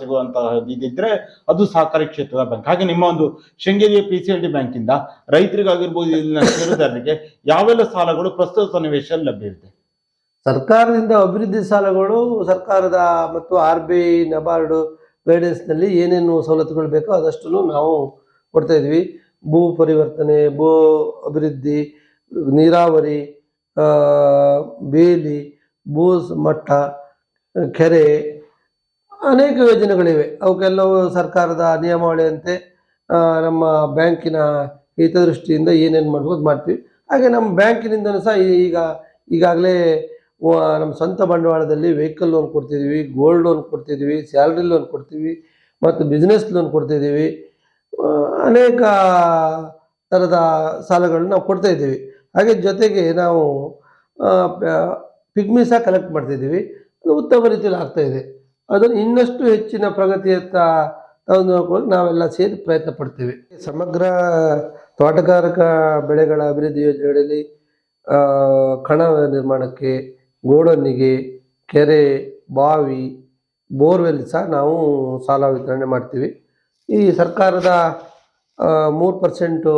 ಸಿಗುವಂತಹ ಇದಿದ್ರೆ ಅದು ಸಹಕಾರಿ ಕ್ಷೇತ್ರದ ಬ್ಯಾಂಕ್ ಹಾಗೆ ನಿಮ್ಮ ಒಂದು ಶೃಂಗೇರಿಯ P C L D bank ಇಂದ ರೈತರಿಗಾಗಿರ್ಬೋದು ಇಲ್ಲಿನ ಷೇರುದಾರರಿಗೆ ಯಾವೆಲ್ಲ ಸಾಲಗಳು ಪ್ರಸ್ತುತ ಸನ್ನಿವೇಶದಲ್ಲಿ ಲಭ್ಯವಿದೆ ಸರ್ಕಾರದಿಂದ ಅಭಿವೃದ್ಧಿ ಸಾಲಗಳು, ಸರ್ಕಾರದ ಮತ್ತು ಆರ್ ಬಿ ಐ ನಬಾರ್ಡು ಗೈಡೆನ್ಸ್ನಲ್ಲಿ ಏನೇನು ಸವಲತ್ತುಗಳು ಬೇಕೋ ಅದಷ್ಟು ನಾವು ಕೊಡ್ತಾ ಇದ್ವಿ. ಭೂ ಪರಿವರ್ತನೆ, ಭೂ ಅಭಿವೃದ್ಧಿ, ನೀರಾವರಿ ಬೇಲಿ, ಬೂಸ್ ಮಟ್ಟ ಕೆರೆ, ಅನೇಕ ಯೋಜನೆಗಳಿವೆ. ಅವಕ್ಕೆಲ್ಲವೂ ಸರ್ಕಾರದ ನಿಯಮಾವಳಿಯಂತೆ ನಮ್ಮ ಬ್ಯಾಂಕಿನ ಹಿತದೃಷ್ಟಿಯಿಂದ ಏನೇನು ಮಾಡ್ಬೋದು ಮಾಡ್ತೀವಿ. ಹಾಗೆ ನಮ್ಮ ಬ್ಯಾಂಕಿನಿಂದನೂ ಸಹ ಈಗ, ಈಗಾಗಲೇ ನಮ್ಮ ಸ್ವಂತ ಬಂಡವಾಳದಲ್ಲಿ ವೆಹಿಕಲ್ ಲೋನ್ ಕೊಡ್ತಿದ್ದೀವಿ ಗೋಲ್ಡ್ ಲೋನ್ ಕೊಡ್ತಿದ್ದೀವಿ ಸ್ಯಾಲ್ರಿ ಲೋನ್ ಕೊಡ್ತೀವಿ ಮತ್ತು ಬಿಸ್ನೆಸ್ ಲೋನ್ ಕೊಡ್ತಿದ್ದೀವಿ ಅನೇಕ ಥರದ ಸಾಲಗಳನ್ನ ನಾವು ಕೊಡ್ತಾ ಇದ್ದೀವಿ. ಹಾಗೆ ಜೊತೆಗೆ ನಾವು ಪಿಗ್ಮಿ ಸಹ ಕಲೆಕ್ಟ್ ಮಾಡ್ತಿದ್ದೀವಿ. ಅದು ಉತ್ತಮ ರೀತಿಯಲ್ಲಿ ಆಗ್ತಾ ಇದೆ. ಅದನ್ನು ಇನ್ನಷ್ಟು ಹೆಚ್ಚಿನ ಪ್ರಗತಿಯತ್ತ ಹೋಗೋಕೆ ನಾವೆಲ್ಲ ಸೇರಿ ಪ್ರಯತ್ನ ಪಡ್ತೀವಿ. ಸಮಗ್ರ ತೋಟಗಾರಿಕಾ ಬೆಳೆಗಳ ಅಭಿವೃದ್ಧಿ ಯೋಜನೆಗಳಲ್ಲಿ ಕಣ ನಿರ್ಮಾಣಕ್ಕೆ ಗೋಡನ್ನಿಗೆ ಕೆರೆ, ಬಾವಿ, ಬೋರ್ವೆಲ್ ಸಹ ನಾವು ಸಾಲ ವಿತರಣೆ ಮಾಡ್ತೀವಿ. ಈ ಸರ್ಕಾರದ ಮೂರು ಪರ್ಸೆಂಟು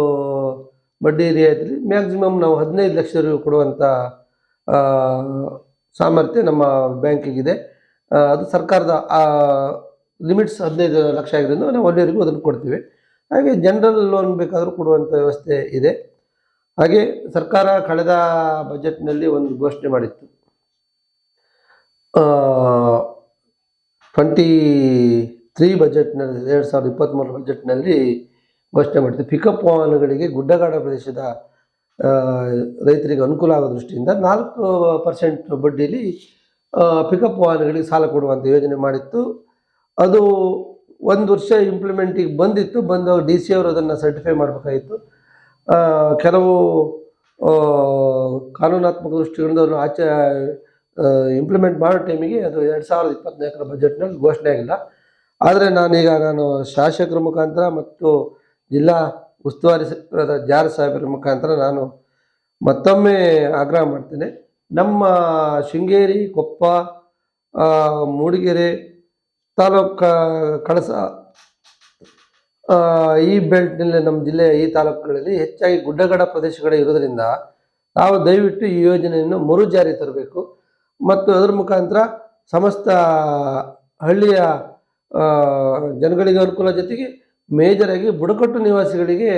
ಬಡ್ಡಿ ರಿಯಾಯಿತಿ ಮ್ಯಾಕ್ಸಿಮಮ್ ನಾವು ಹದಿನೈದು ಲಕ್ಷವರೆಗೂ ಕೊಡುವಂಥ ಆ, ಸಾಮರ್ಥ್ಯ ನಮ್ಮ ಬ್ಯಾಂಕಿಗಿದೆ. ಅದು ಸರ್ಕಾರದ ಲಿಮಿಟ್ಸ್ ಹದಿನೈದು ಲಕ್ಷ ಆಗಿರೋದ್ರಿಂದ ನಾವು ಒಳ್ಳೆಯವರಿಗೂ ಅದನ್ನು ಕೊಡ್ತೀವಿ. ಹಾಗೆ ಜನರಲ್ ಲೋನ್ ಬೇಕಾದರೂ ಕೊಡುವಂಥ ವ್ಯವಸ್ಥೆ ಇದೆ. ಹಾಗೆ ಸರ್ಕಾರ ಕಳೆದ ಬಜೆಟ್ನಲ್ಲಿ ಒಂದು ಘೋಷಣೆ ಮಾಡಿತ್ತು. ಟ್ವೆಂಟಿ ತ್ರೀ ಬಜೆಟ್ನಲ್ಲಿ ಎರಡು ಸಾವಿರದ ಇಪ್ಪತ್ತ್ಮೂರು ಬಜೆಟ್ನಲ್ಲಿ ಘೋಷಣೆ ಮಾಡಿದೆ ಪಿಕಪ್ ವಾಹನಗಳಿಗೆ ಗುಡ್ಡಗಾಡ ಪ್ರದೇಶದ ರೈತರಿಗೆ ಅನುಕೂಲ ಆಗೋ ದೃಷ್ಟಿಯಿಂದ ನಾಲ್ಕು ಪರ್ಸೆಂಟ್ ಬಡ್ಡಿಯಲ್ಲಿ ಪಿಕಪ್ ವಾಹನಗಳಿಗೆ ಸಾಲ ಕೊಡುವಂಥ ಯೋಜನೆ ಮಾಡಿತ್ತು. ಅದು ಒಂದು ವರ್ಷ ಇಂಪ್ಲಿಮೆಂಟಿಗೆ ಬಂದಿತ್ತು. ಬಂದು ಡಿ ಸಿ ಅವರು ಅದನ್ನು ಸರ್ಟಿಫೈ ಮಾಡಬೇಕಾಗಿತ್ತು. ಕೆಲವು ಕಾನೂನಾತ್ಮಕ ದೃಷ್ಟಿಗಳಿಂದ ಅವರು ಆಚೆ ಇಂಪ್ಲಿಮೆಂಟ್ ಮಾಡೋ ಟೈಮಿಗೆ ಅದು ಎರಡು ಸಾವಿರದ ಇಪ್ಪತ್ತ್ನಾಲ್ಕರ ಬಜೆಟ್ನಲ್ಲಿ ಘೋಷಣೆ ಆಗಿಲ್ಲ. ಆದರೆ ನಾನೀಗ ನಾನು ಶಾಸಕರ ಮುಖಾಂತರ ಮತ್ತು ಜಿಲ್ಲಾ ಉಸ್ತುವಾರಿ ಸಚಿವರಾದ ಜಾರ್ ಸಾಹೇಬರ ಮುಖಾಂತರ ನಾನು ಮತ್ತೊಮ್ಮೆ ಆಗ್ರಹ ಮಾಡ್ತೇನೆ. ನಮ್ಮ ಶೃಂಗೇರಿ, ಕೊಪ್ಪ ಮೂಡಿಗೆರೆ ತಾಲೂಕು ಕಳಸ ಈ ಬೆಲ್ಟ್ನಲ್ಲಿ ನಮ್ಮ ಜಿಲ್ಲೆಯ ಈ ತಾಲೂಕುಗಳಲ್ಲಿ ಹೆಚ್ಚಾಗಿ ಗುಡ್ಡಗಡ ಪ್ರದೇಶಗಳೇ ಇರೋದ್ರಿಂದ ನಾವು ದಯವಿಟ್ಟು ಈ ಯೋಜನೆಯನ್ನು ಮರು ಜಾರಿ ತರಬೇಕು. ಮತ್ತು ಅದರ ಮುಖಾಂತರ ಸಮಸ್ತ ಹಳ್ಳಿಯ ಜನಗಳಿಗೆ ಅನುಕೂಲ ಜೊತೆಗೆ ಮೇಜರಾಗಿ ಬುಡಕಟ್ಟು ನಿವಾಸಿಗಳಿಗೆ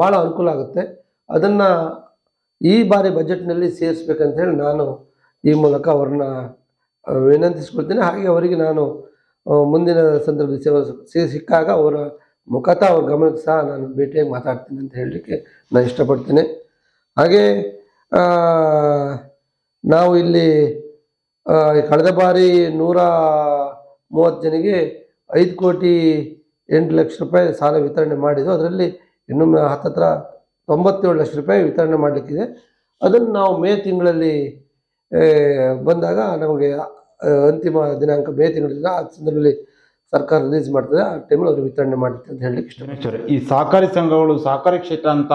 ಭಾಳ ಅನುಕೂಲ ಆಗುತ್ತೆ. ಅದನ್ನು ಈ ಬಾರಿ ಬಜೆಟ್ನಲ್ಲಿ ಸೇರಿಸ್ಬೇಕಂತ ಹೇಳಿ ನಾನು ಈ ಮೂಲಕ ಅವ್ರನ್ನ ವಿನಂತಿಸ್ಕೊಳ್ತೀನಿ. ಹಾಗೆ ಅವರಿಗೆ ನಾನು ಮುಂದಿನ ಸಂದರ್ಭದಲ್ಲಿ ಸೇವೆ ಸಿಕ್ಕಾಗ ಅವರ ಮುಖತಃ ಅವ್ರ ಗಮನಕ್ಕೆ ಸಹ ನಾನು ಭೇಟಿಯಾಗಿ ಮಾತಾಡ್ತೀನಿ ಅಂತ ಹೇಳಲಿಕ್ಕೆ ನಾನು ಇಷ್ಟಪಡ್ತೀನಿ. ಹಾಗೆ ನಾವು ಇಲ್ಲಿ ಕಳೆದ ಬಾರಿ ನೂರ ಮೂವತ್ತು ಜನಿಗೆ ಐದು ಕೋಟಿ ಎಂಟು ಲಕ್ಷ ರೂಪಾಯಿ ಸಾಲ ವಿತರಣೆ ಮಾಡಿದ್ದು ಅದರಲ್ಲಿ ಇನ್ನು ಮ- ಹತ್ತತ್ರ ತೊಂಬತ್ತೇಳು ಲಕ್ಷ ರೂಪಾಯಿ ವಿತರಣೆ ಮಾಡಲಿಕ್ಕಿದೆ. ಅದನ್ನು ನಾವು ಮೇ ತಿಂಗಳಲ್ಲಿ ಬಂದಾಗ ನಮಗೆ ಅಂತಿಮ ದಿನಾಂಕ ಮೇ ತಿಂಗಳಿಂದ ಆ ಸಂದರ್ಭದಲ್ಲಿ ಸರ್ಕಾರ ರಿಲೀಸ್ ಮಾಡ್ತದೆ. ಆ ಟೈಮಲ್ಲಿ ಅವರು ವಿತರಣೆ ಮಾಡುತ್ತೆ ಅಂತ ಹೇಳಲಿಕ್ಕೆ ಇಷ್ಟ ಈ ಸಹಕಾರಿ ಸಂಘಗಳು, ಸಹಕಾರಿ ಕ್ಷೇತ್ರ ಅಂತ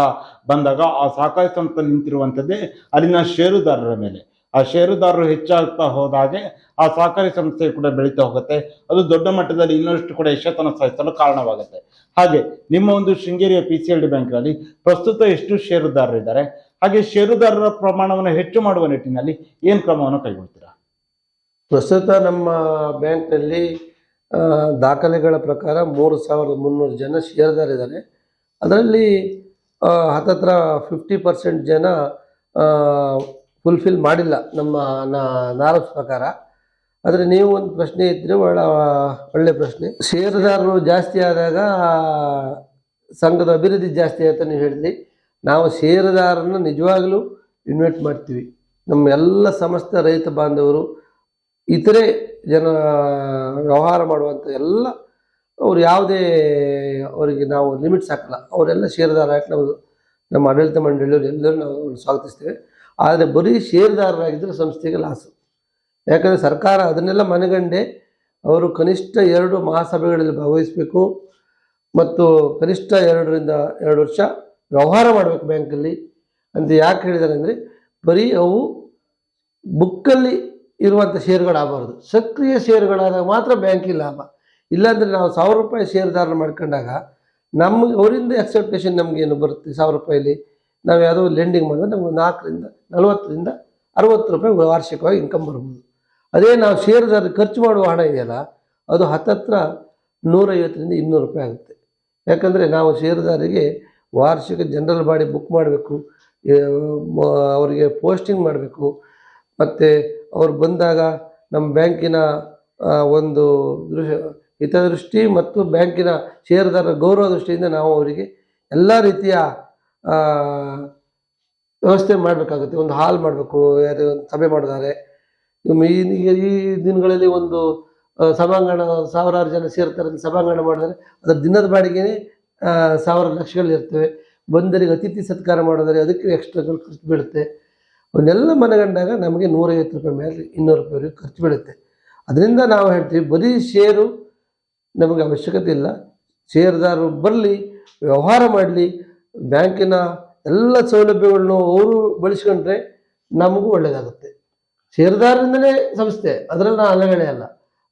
ಬಂದಾಗ ಆ ಸಹಕಾರಿ ಸಂಸ್ಥೆ ನಿಂತಿರುವಂಥದ್ದೇ ಅಲ್ಲಿನ ಷೇರುದಾರರ ಮೇಲೆ. ಆ ಷೇರುದಾರರು ಹೆಚ್ಚಾಗ್ತಾ ಹೋದಾಗೆ ಆ ಸಹಕಾರಿ ಸಂಸ್ಥೆ ಕೂಡ ಬೆಳೀತಾ ಹೋಗುತ್ತೆ. ಅದು ದೊಡ್ಡ ಮಟ್ಟದಲ್ಲಿ ಇನ್ನಷ್ಟು ಕೂಡ ಯಶತನ ಸಾಧಿಸಲು ಕಾರಣವಾಗುತ್ತೆ. ಹಾಗೆ ನಿಮ್ಮ ಒಂದು ಶೃಂಗೇರಿಯ ಪಿ ಸಿ ಎಲ್ ಡಿ ಬ್ಯಾಂಕ್ನಲ್ಲಿ ಪ್ರಸ್ತುತ ಎಷ್ಟು ಷೇರುದಾರರಿದ್ದಾರೆ ಹಾಗೆ ಷೇರುದಾರರ ಪ್ರಮಾಣವನ್ನು ಹೆಚ್ಚು ಮಾಡುವ ನಿಟ್ಟಿನಲ್ಲಿ ಏನು ಕ್ರಮವನ್ನು ಕೈಗೊಳ್ತೀರಾ? ಪ್ರಸ್ತುತ ನಮ್ಮ ಬ್ಯಾಂಕ್ನಲ್ಲಿ ದಾಖಲೆಗಳ ಪ್ರಕಾರ ಮೂರು ಸಾವಿರದ ಮುನ್ನೂರು ಜನ ಷೇರುದಾರಿದ್ದಾರೆ ಅದರಲ್ಲಿ ಹತ್ತತ್ರ ಫಿಫ್ಟಿ ಪರ್ಸೆಂಟ್ ಜನ ಫುಲ್ಫಿಲ್ ಮಾಡಿಲ್ಲ ನಮ್ಮ ನಾರಸ್ ಪ್ರಕಾರ. ಆದರೆ ನೀವು ಒಂದು ಪ್ರಶ್ನೆ ಇದ್ದರೆ ಒಳ್ಳ, ಒಳ್ಳೆ ಪ್ರಶ್ನೆ. ಷೇರುದಾರರು ಜಾಸ್ತಿ ಆದಾಗ, ಸಂಘದ ಅಭಿವೃದ್ಧಿ ಜಾಸ್ತಿ ಅಂತ ನೀವು ಹೇಳಿದ್ರಿ. ನಾವು ಷೇರುದಾರರನ್ನು ನಿಜವಾಗಲೂ ಇನ್ವೈಟ್ ಮಾಡ್ತೀವಿ. ನಮ್ಮ ಎಲ್ಲ ಸಮಸ್ತ ರೈತ ಬಾಂಧವರು, ಇತರೆ ಜನ, ವ್ಯವಹಾರ ಮಾಡುವಂಥ ಎಲ್ಲ, ಅವ್ರು ಯಾವುದೇ ಅವರಿಗೆ ನಾವು ಲಿಮಿಟ್ಸ್ ಹಾಕಲ್ಲ. ಅವರೆಲ್ಲ ಷೇರುದಾರ ಹಾಕಿ ನಮ್ಮ ಆಡಳಿತ ಮಂಡಳಿಯವರು ಎಲ್ಲರೂ ನಾವು ಸ್ವಾಗತಿಸ್ತೇವೆ. ಆದರೆ ಬರೀ ಷೇರುದಾರರಾಗಿದ್ದರೆ ಸಂಸ್ಥೆಗೆ ಲಾಸು. ಯಾಕಂದರೆ ಸರ್ಕಾರ ಅದನ್ನೆಲ್ಲ ಮನಗಂಡೆ ಅವರು ಕನಿಷ್ಠ ಎರಡು ಮಹಾಸಭೆಗಳಲ್ಲಿ ಭಾಗವಹಿಸಬೇಕು ಮತ್ತು ಕನಿಷ್ಠ ಎರಡರಿಂದ ಎರಡು ವರ್ಷ ವ್ಯವಹಾರ ಮಾಡಬೇಕು ಬ್ಯಾಂಕಲ್ಲಿ ಅಂತ ಯಾಕೆ ಹೇಳಿದ್ದಾರೆ ಅಂದರೆ ಬರೀ ಅವು ಬುಕ್ಕಲ್ಲಿ ಇರುವಂಥ ಷೇರುಗಳಾಗಬಾರ್ದು ಸಕ್ರಿಯ ಷೇರುಗಳಾದಾಗ ಮಾತ್ರ ಬ್ಯಾಂಕಿಗೆ ಲಾಭ. ಇಲ್ಲಾಂದರೆ ನಾವು ಸಾವಿರ ರೂಪಾಯಿ ಷೇರುದಾರನ ಮಾಡ್ಕೊಂಡಾಗ ನಮಗೆ ಅವರಿಂದ ಎಕ್ಸೆಪ್ಟೇಷನ್ ನಮಗೇನು ಬರುತ್ತೆ ಸಾವಿರ ರೂಪಾಯಿಲಿ ನಾವು ಯಾವುದೋ ಲೆಂಡಿಂಗ್ ಮಾಡಿದ್ರೆ ನಮ್ಗೆ ನಾಲ್ಕರಿಂದ ನಲವತ್ತರಿಂದ ಅರವತ್ತು ರೂಪಾಯಿ ವಾರ್ಷಿಕವಾಗಿ ಇನ್ಕಮ್ ಬರ್ಬೋದು. ಅದೇ ನಾವು ಷೇರುದಾರರು ಖರ್ಚು ಮಾಡುವ ಹಣ ಇದೆಯಲ್ಲ, ಅದು ಹತ್ತತ್ರ ನೂರೈವತ್ತರಿಂದ ಇನ್ನೂರು ರೂಪಾಯಿ ಆಗುತ್ತೆ. ಯಾಕಂದರೆ ನಾವು ಷೇರುದಾರಿಗೆ ವಾರ್ಷಿಕ ಜನರಲ್ ಬಾಡಿ ಬುಕ್ ಮಾಡಬೇಕು ಅವರಿಗೆ ಪೋಸ್ಟಿಂಗ್ ಮಾಡಬೇಕು, ಮತ್ತು ಅವ್ರು ಬಂದಾಗ ನಮ್ಮ ಬ್ಯಾಂಕಿನ ಒಂದು ಹಿತದೃಷ್ಟಿ ಮತ್ತು ಬ್ಯಾಂಕಿನ ಷೇರುದಾರರ ಗೌರವ ದೃಷ್ಟಿಯಿಂದ ನಾವು ಅವರಿಗೆ ಎಲ್ಲ ರೀತಿಯ ವ್ಯವಸ್ಥೆ ಮಾಡಬೇಕಾಗುತ್ತೆ. ಒಂದು ಹಾಲ್ ಮಾಡಬೇಕು, ಯಾರು ಸಭೆ ಮಾಡಿದ್ದಾರೆ ಈ ದಿನಗಳಲ್ಲಿ ಒಂದು ಸಭಾಂಗಣ, ಸಾವಿರಾರು ಜನ ಸೇರ್ತಾರೆ ಸಭಾಂಗಣ ಮಾಡಿದರೆ ಅದರ ದಿನದ ಬಾಡಿಗೆನೇ ಸಾವಿರ ಲಕ್ಷಗಳು ಇರ್ತವೆ. ಬಂದರಿಗೆ ಅತಿಥಿ ಸತ್ಕಾರ ಮಾಡಿದರೆ ಅದಕ್ಕೆ ಎಕ್ಸ್ಟ್ರಾಗಳು ಖರ್ಚು ಬೀಳುತ್ತೆ. ಅವನ್ನೆಲ್ಲ ಮನಗಂಡಾಗ ನಮಗೆ ನೂರೈವತ್ತು ರೂಪಾಯಿ ಮೇಲೆ ಇನ್ನೂರು ರೂಪಾಯಿವರೆಗೆ ಖರ್ಚು ಬೀಳುತ್ತೆ. ಅದರಿಂದ ನಾವು ಹೇಳ್ತೀವಿ, ಬರೀ ಷೇರು ನಮಗೆ ಅವಶ್ಯಕತೆ ಇಲ್ಲ. ಷೇರುದಾರರು ಬರಲಿ, ವ್ಯವಹಾರ ಮಾಡಲಿ ಬ್ಯಾಂಕಿನ ಎಲ್ಲ ಸೌಲಭ್ಯಗಳನ್ನು ಅವರು ಬಳಸ್ಕೊಂಡ್ರೆ ನಮಗೂ ಒಳ್ಳೆಯದಾಗುತ್ತೆ ಷೇರುದಾರರಿಂದಲೇ ಸಂಸ್ಥೆ ಅದರಲ್ಲಿ ನಾನು ಅಲ್ಲಗಳೇ ಅಲ್ಲ.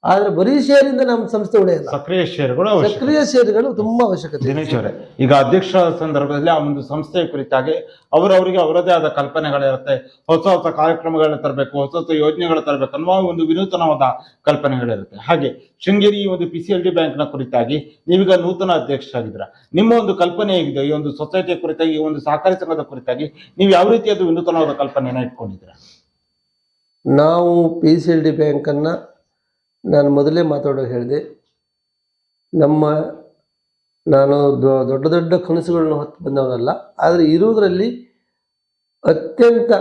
ಆದರೆ ಬರೀ ಷೇರಿಂದ ನಮ್ಮ ಸಂಸ್ಥೆ ಉಳಿಯಲ್ಲ ಸಕ್ರಿಯ ಷೇರುಗಳು ಅವಶ್ಯಕ. ಸಕ್ರಿಯ ಷೇರುಗಳು ತುಂಬಾ ಅವಶ್ಯಕತೆ. ಇದೆ. ದಿನೇಶ್ ಅವರೇ ಈಗ ಅಧ್ಯಕ್ಷ ಸಂದರ್ಭದಲ್ಲಿ ಆ ಒಂದು ಸಂಸ್ಥೆಯ ಕುರಿತಾಗಿ ಅವರವರಿಗೆ ಅವರದೇ ಆದ ಕಲ್ಪನೆಗಳಿರುತ್ತೆ. ಹೊಸ ಹೊಸ ಕಾರ್ಯಕ್ರಮಗಳನ್ನ ತರಬೇಕು ಹೊಸ ಹೊಸ ಯೋಜನೆಗಳು ತರಬೇಕು ಅನ್ನುವ ಒಂದು ವಿನೂತನವಾದ ಕಲ್ಪನೆಗಳಿರುತ್ತೆ. ಹಾಗೆ ಶೃಂಗೇರಿ ಈ ಒಂದು ಪಿ ಸಿ ಎಲ್ ಡಿ ಬ್ಯಾಂಕ್ನ ಕುರಿತಾಗಿ ನೀವೀಗ ನೂತನ ಅಧ್ಯಕ್ಷರಾಗಿದ್ದೀರಾ. ನಿಮ್ಮ ಒಂದು ಕಲ್ಪನೆ ಹೇಗಿದೆ? ಈ ಒಂದು ಸೊಸೈಟಿಯ ಕುರಿತಾಗಿ ಈ ಒಂದು ಸಹಕಾರಿ ಸಂಘದ ಕುರಿತಾಗಿ ನೀವು ಯಾವ ರೀತಿಯಾದ ವಿನೂತನವಾದ ಕಲ್ಪನೆಯನ್ನ ಇಟ್ಕೊಂಡಿದ್ದೀರಾ? ನಾವು ಪಿ ಸಿ ಎಲ್ ಡಿ ಬ್ಯಾಂಕನ್ನು ನಾನು ಮೊದಲೇ ಮಾತಾಡೋ ಹೇಳಿದೆ, ನಮ್ಮ ನಾನು ದೊಡ್ಡ ದೊಡ್ಡ ಕನಸುಗಳನ್ನು ಹೊತ್ತು ಬಂದವನಲ್ಲ ಆದರೆ ಇರುವುದರಲ್ಲಿ ಅತ್ಯಂತ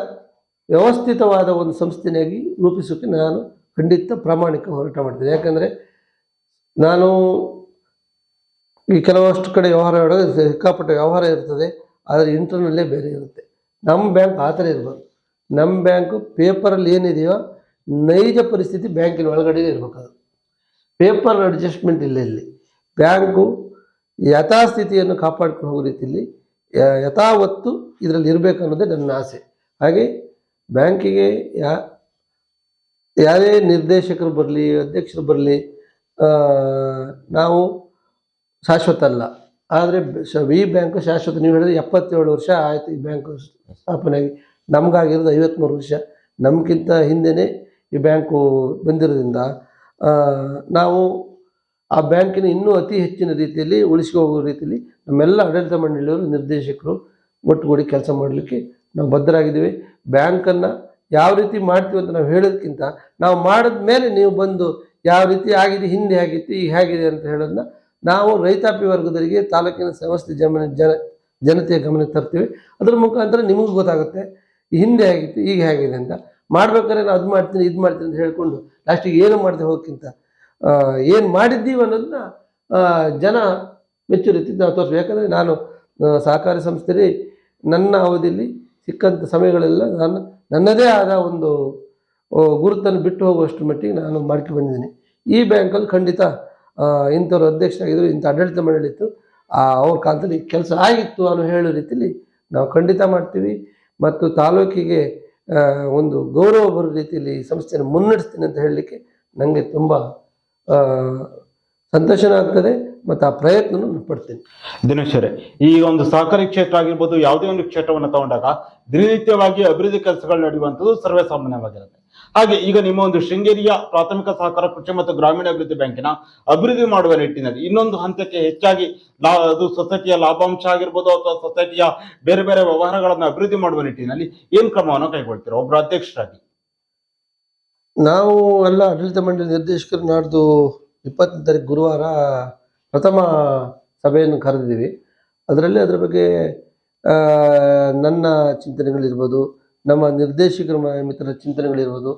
ವ್ಯವಸ್ಥಿತವಾದ ಒಂದು ಸಂಸ್ಥೆಯಾಗಿ ರೂಪಿಸೋಕ್ಕೆ ನಾನು ಖಂಡಿತ ಪ್ರಾಮಾಣಿಕ ಹೋರಾಟ ಮಾಡ್ತೇನೆ. ಯಾಕಂದರೆ ನಾನು ಈ ಕೆಲವಷ್ಟು ಕಡೆ ವ್ಯವಹಾರ ಸಿಕ್ಕಾಪಟ್ಟೆ ವ್ಯವಹಾರ ಇರ್ತದೆ, ಆದರೆ ಇಂಟರ್ನಲ್ಲೇ ಬೇರೆ ಇರುತ್ತೆ. ನಮ್ಮ ಬ್ಯಾಂಕ್ ಆ ಥರ ಇರ್ಬೋದು. ನಮ್ಮ ಬ್ಯಾಂಕು ಪೇಪರಲ್ಲಿ ಏನಿದೆಯೋ ನೈಜ ಪರಿಸ್ಥಿತಿ ಬ್ಯಾಂಕಿನ ಒಳಗಡೆ ಇರಬೇಕದು ಪೇಪರ್ ಅಡ್ಜಸ್ಟ್ಮೆಂಟ್ ಇಲ್ಲ ಇಲ್ಲಿ. ಬ್ಯಾಂಕು ಯಥಾಸ್ಥಿತಿಯನ್ನು ಕಾಪಾಡ್ಕೊಂಡು ಹೋಗೋ ರೀತಿಯಲ್ಲಿ ಯಥಾವತ್ತು ಇದರಲ್ಲಿ ಇರಬೇಕು ಅನ್ನೋದೇ ನನ್ನ ಆಸೆ. ಹಾಗೆ ಬ್ಯಾಂಕಿಗೆ ಯಾ, ಯಾರೇ ನಿರ್ದೇಶಕರು ಬರಲಿ, ಅಧ್ಯಕ್ಷರು ಬರಲಿ ನಾವು ಶಾಶ್ವತ ಅಲ್ಲ ಆದರೆ ಈ ಬ್ಯಾಂಕು ಶಾಶ್ವತ. ನೀವು ಹೇಳಿದ್ರೆ ಎಪ್ಪತ್ತೇಳು ವರ್ಷ ಆಯಿತು ಈ ಬ್ಯಾಂಕು ಸ್ಥಾಪನೆಯಾಗಿ. ನಮಗಾಗಿರೋದು ಐವತ್ತ್ಮೂರು ವರ್ಷ. ನಮಗಿಂತ ಹಿಂದೆನೇ ಈ ಬ್ಯಾಂಕು ಬಂದಿರೋದ್ರಿಂದ ನಾವು ಆ ಬ್ಯಾಂಕಿನ ಇನ್ನೂ ಅತಿ ಹೆಚ್ಚಿನ ರೀತಿಯಲ್ಲಿ ಉಳಿಸ್ಕೊ ಹೋಗೋ ರೀತಿಯಲ್ಲಿ ನಮ್ಮೆಲ್ಲ ಆಡಳಿತ ಮಂಡಳಿಯವರು, ನಿರ್ದೇಶಕರು ಒಟ್ಟುಗೂಡಿ ಕೆಲಸ ಮಾಡಲಿಕ್ಕೆ ನಾವು ಬದ್ಧರಾಗಿದ್ದೀವಿ. ಬ್ಯಾಂಕನ್ನು ಯಾವ ರೀತಿ ಮಾಡ್ತೀವಿ ಅಂತ ನಾವು ಹೇಳೋದಕ್ಕಿಂತ, ನಾವು ಮಾಡಿದ ಮೇಲೆ ನೀವು ಬಂದು ಯಾವ ರೀತಿ ಆಗಿದೆ, ಹಿಂದೆ ಆಗಿತ್ತು, ಈಗ ಹೇಗಿದೆ ಅಂತ ಹೇಳೋದನ್ನ ನಾವು ರೈತಾಪಿ ವರ್ಗದವರಿಗೆ ತಾಲೂಕಿನ ಸಮಸ್ತ ಜಮನ ಜನ, ಜನತೆಯ ಗಮನಕ್ಕೆ ತರ್ತೀವಿ. ಅದರ ಮುಖಾಂತರ ನಿಮಗೂ ಗೊತ್ತಾಗುತ್ತೆ, ಹಿಂದೆ ಆಗಿತ್ತು, ಈಗ ಹೇಗಿದೆ ಅಂತ. ಮಾಡ್ಬೇಕಾದ್ರೆ ನಾನು ಅದು ಮಾಡ್ತೀನಿ ಇದು ಮಾಡ್ತೀನಿ ಅಂತ ಹೇಳ್ಕೊಂಡು ಲಾಸ್ಟಿಗೆ ಏನು ಮಾಡಿದೆ ಹೋಗಕ್ಕಿಂತ ಏನು ಮಾಡಿದ್ದೀವಿ ಅನ್ನೋದನ್ನ ಜನ ಮೆಚ್ಚು ನಾವು ತೋರಿಸ್ಬೇಕು. ಯಾಕಂದರೆ ನಾನು ಸಹಕಾರಿ ಸಂಸ್ಥೆಯಲ್ಲಿ ನನ್ನ ಅವಧಿಯಲ್ಲಿ ಸಿಕ್ಕಂಥ ಸಮಯಗಳೆಲ್ಲ ನಾನು ನನ್ನದೇ ಆದ ಒಂದು ಗುರುತನ್ನು ಬಿಟ್ಟು ಹೋಗುವಷ್ಟು ಮಟ್ಟಿಗೆ ನಾನು ಮಾಡ್ಕೊಂಡು ಬಂದಿದ್ದೀನಿ. ಈ ಬ್ಯಾಂಕಲ್ಲಿ ಖಂಡಿತ ಇಂಥವ್ರು ಅಧ್ಯಕ್ಷರಾಗಿದ್ದರು ಇಂಥ ಆಡಳಿತ ಮಂಡಳಿ ಇತ್ತು ಆ, ಅವ್ರ ಕಾಲದಲ್ಲಿ ಕೆಲಸ ಆಗಿತ್ತು ಅನ್ನೋ ಹೇಳೋ ರೀತಿಯಲ್ಲಿ ನಾವು ಖಂಡಿತ ಮಾಡ್ತೀವಿ. ಮತ್ತು ತಾಲೂಕಿಗೆ ಒಂದು ಗೌರವ ಬರೋ ರೀತಿಯಲ್ಲಿ ಈ ಸಂಸ್ಥೆಯನ್ನು ಮುನ್ನಡೆಸ್ತೀನಿ ಅಂತ ಹೇಳಲಿಕ್ಕೆ ನನಗೆ ತುಂಬ ಸಂತೋಷನ ಆಗ್ತದೆ ಮತ್ತು ಆ ಪ್ರಯತ್ನವನ್ನು ನಾನು ಪಡ್ತೀನಿ. ದಿನೇಶ್ವರೇ ಈ ಒಂದು ಸಹಕಾರಿ ಕ್ಷೇತ್ರ ಆಗಿರ್ಬೋದು ಯಾವುದೇ ಒಂದು ಕ್ಷೇತ್ರವನ್ನು ತಗೊಂಡಾಗ ದಿನನಿತ್ಯವಾಗಿ ಅಭಿವೃದ್ಧಿ ಕೆಲಸಗಳು ನಡೆಯುವಂಥದ್ದು ಸರ್ವೇ ಸಾಮಾನ್ಯವಾಗಿರುತ್ತೆ ಹಾಗೆ ಈಗ ನಿಮ್ಮ ಒಂದು ಶೃಂಗೇರಿಯ ಪ್ರಾಥಮಿಕ ಸಹಕಾರ ಕೃಷಿ ಮತ್ತು ಗ್ರಾಮೀಣ ಅಭಿವೃದ್ಧಿ ಬ್ಯಾಂಕಿನ ಅಭಿವೃದ್ಧಿ ಮಾಡುವ ನಿಟ್ಟಿನಲ್ಲಿ ಇನ್ನೊಂದು ಹಂತಕ್ಕೆ ಹೆಚ್ಚಾಗಿ ಅದು ಸೊಸೈಟಿಯ ಲಾಭಾಂಶ ಆಗಿರ್ಬೋದು ಅಥವಾ ಸೊಸೈಟಿಯ ಬೇರೆ ಬೇರೆ ವ್ಯವಹಾರಗಳನ್ನು ಅಭಿವೃದ್ಧಿ ಮಾಡುವ ನಿಟ್ಟಿನಲ್ಲಿ ಏನ್ ಕ್ರಮವನ್ನು ಕೈಗೊಳ್ತೀರಾ? ಒಬ್ಬರು ಅಧ್ಯಕ್ಷರಾಗಿ. ನಾವು ಎಲ್ಲ ಆಡಳಿತ ಮಂಡಳಿ ನಿರ್ದೇಶಕರು ನಾಡ್ದು ಇಪ್ಪತ್ತನೇ ತಾರೀಕು ಗುರುವಾರ ಪ್ರಥಮ ಸಭೆಯನ್ನು ಕರೆದಿದ್ದೀವಿ. ಅದರಲ್ಲಿ ಅದರ ಬಗ್ಗೆ ನನ್ನ ಚಿಂತನೆಗಳಿರ್ಬೋದು ನಮ್ಮ ನಿರ್ದೇಶಕರ ಮಿತ್ರ ಚಿಂತನೆಗಳಿರ್ಬೋದು,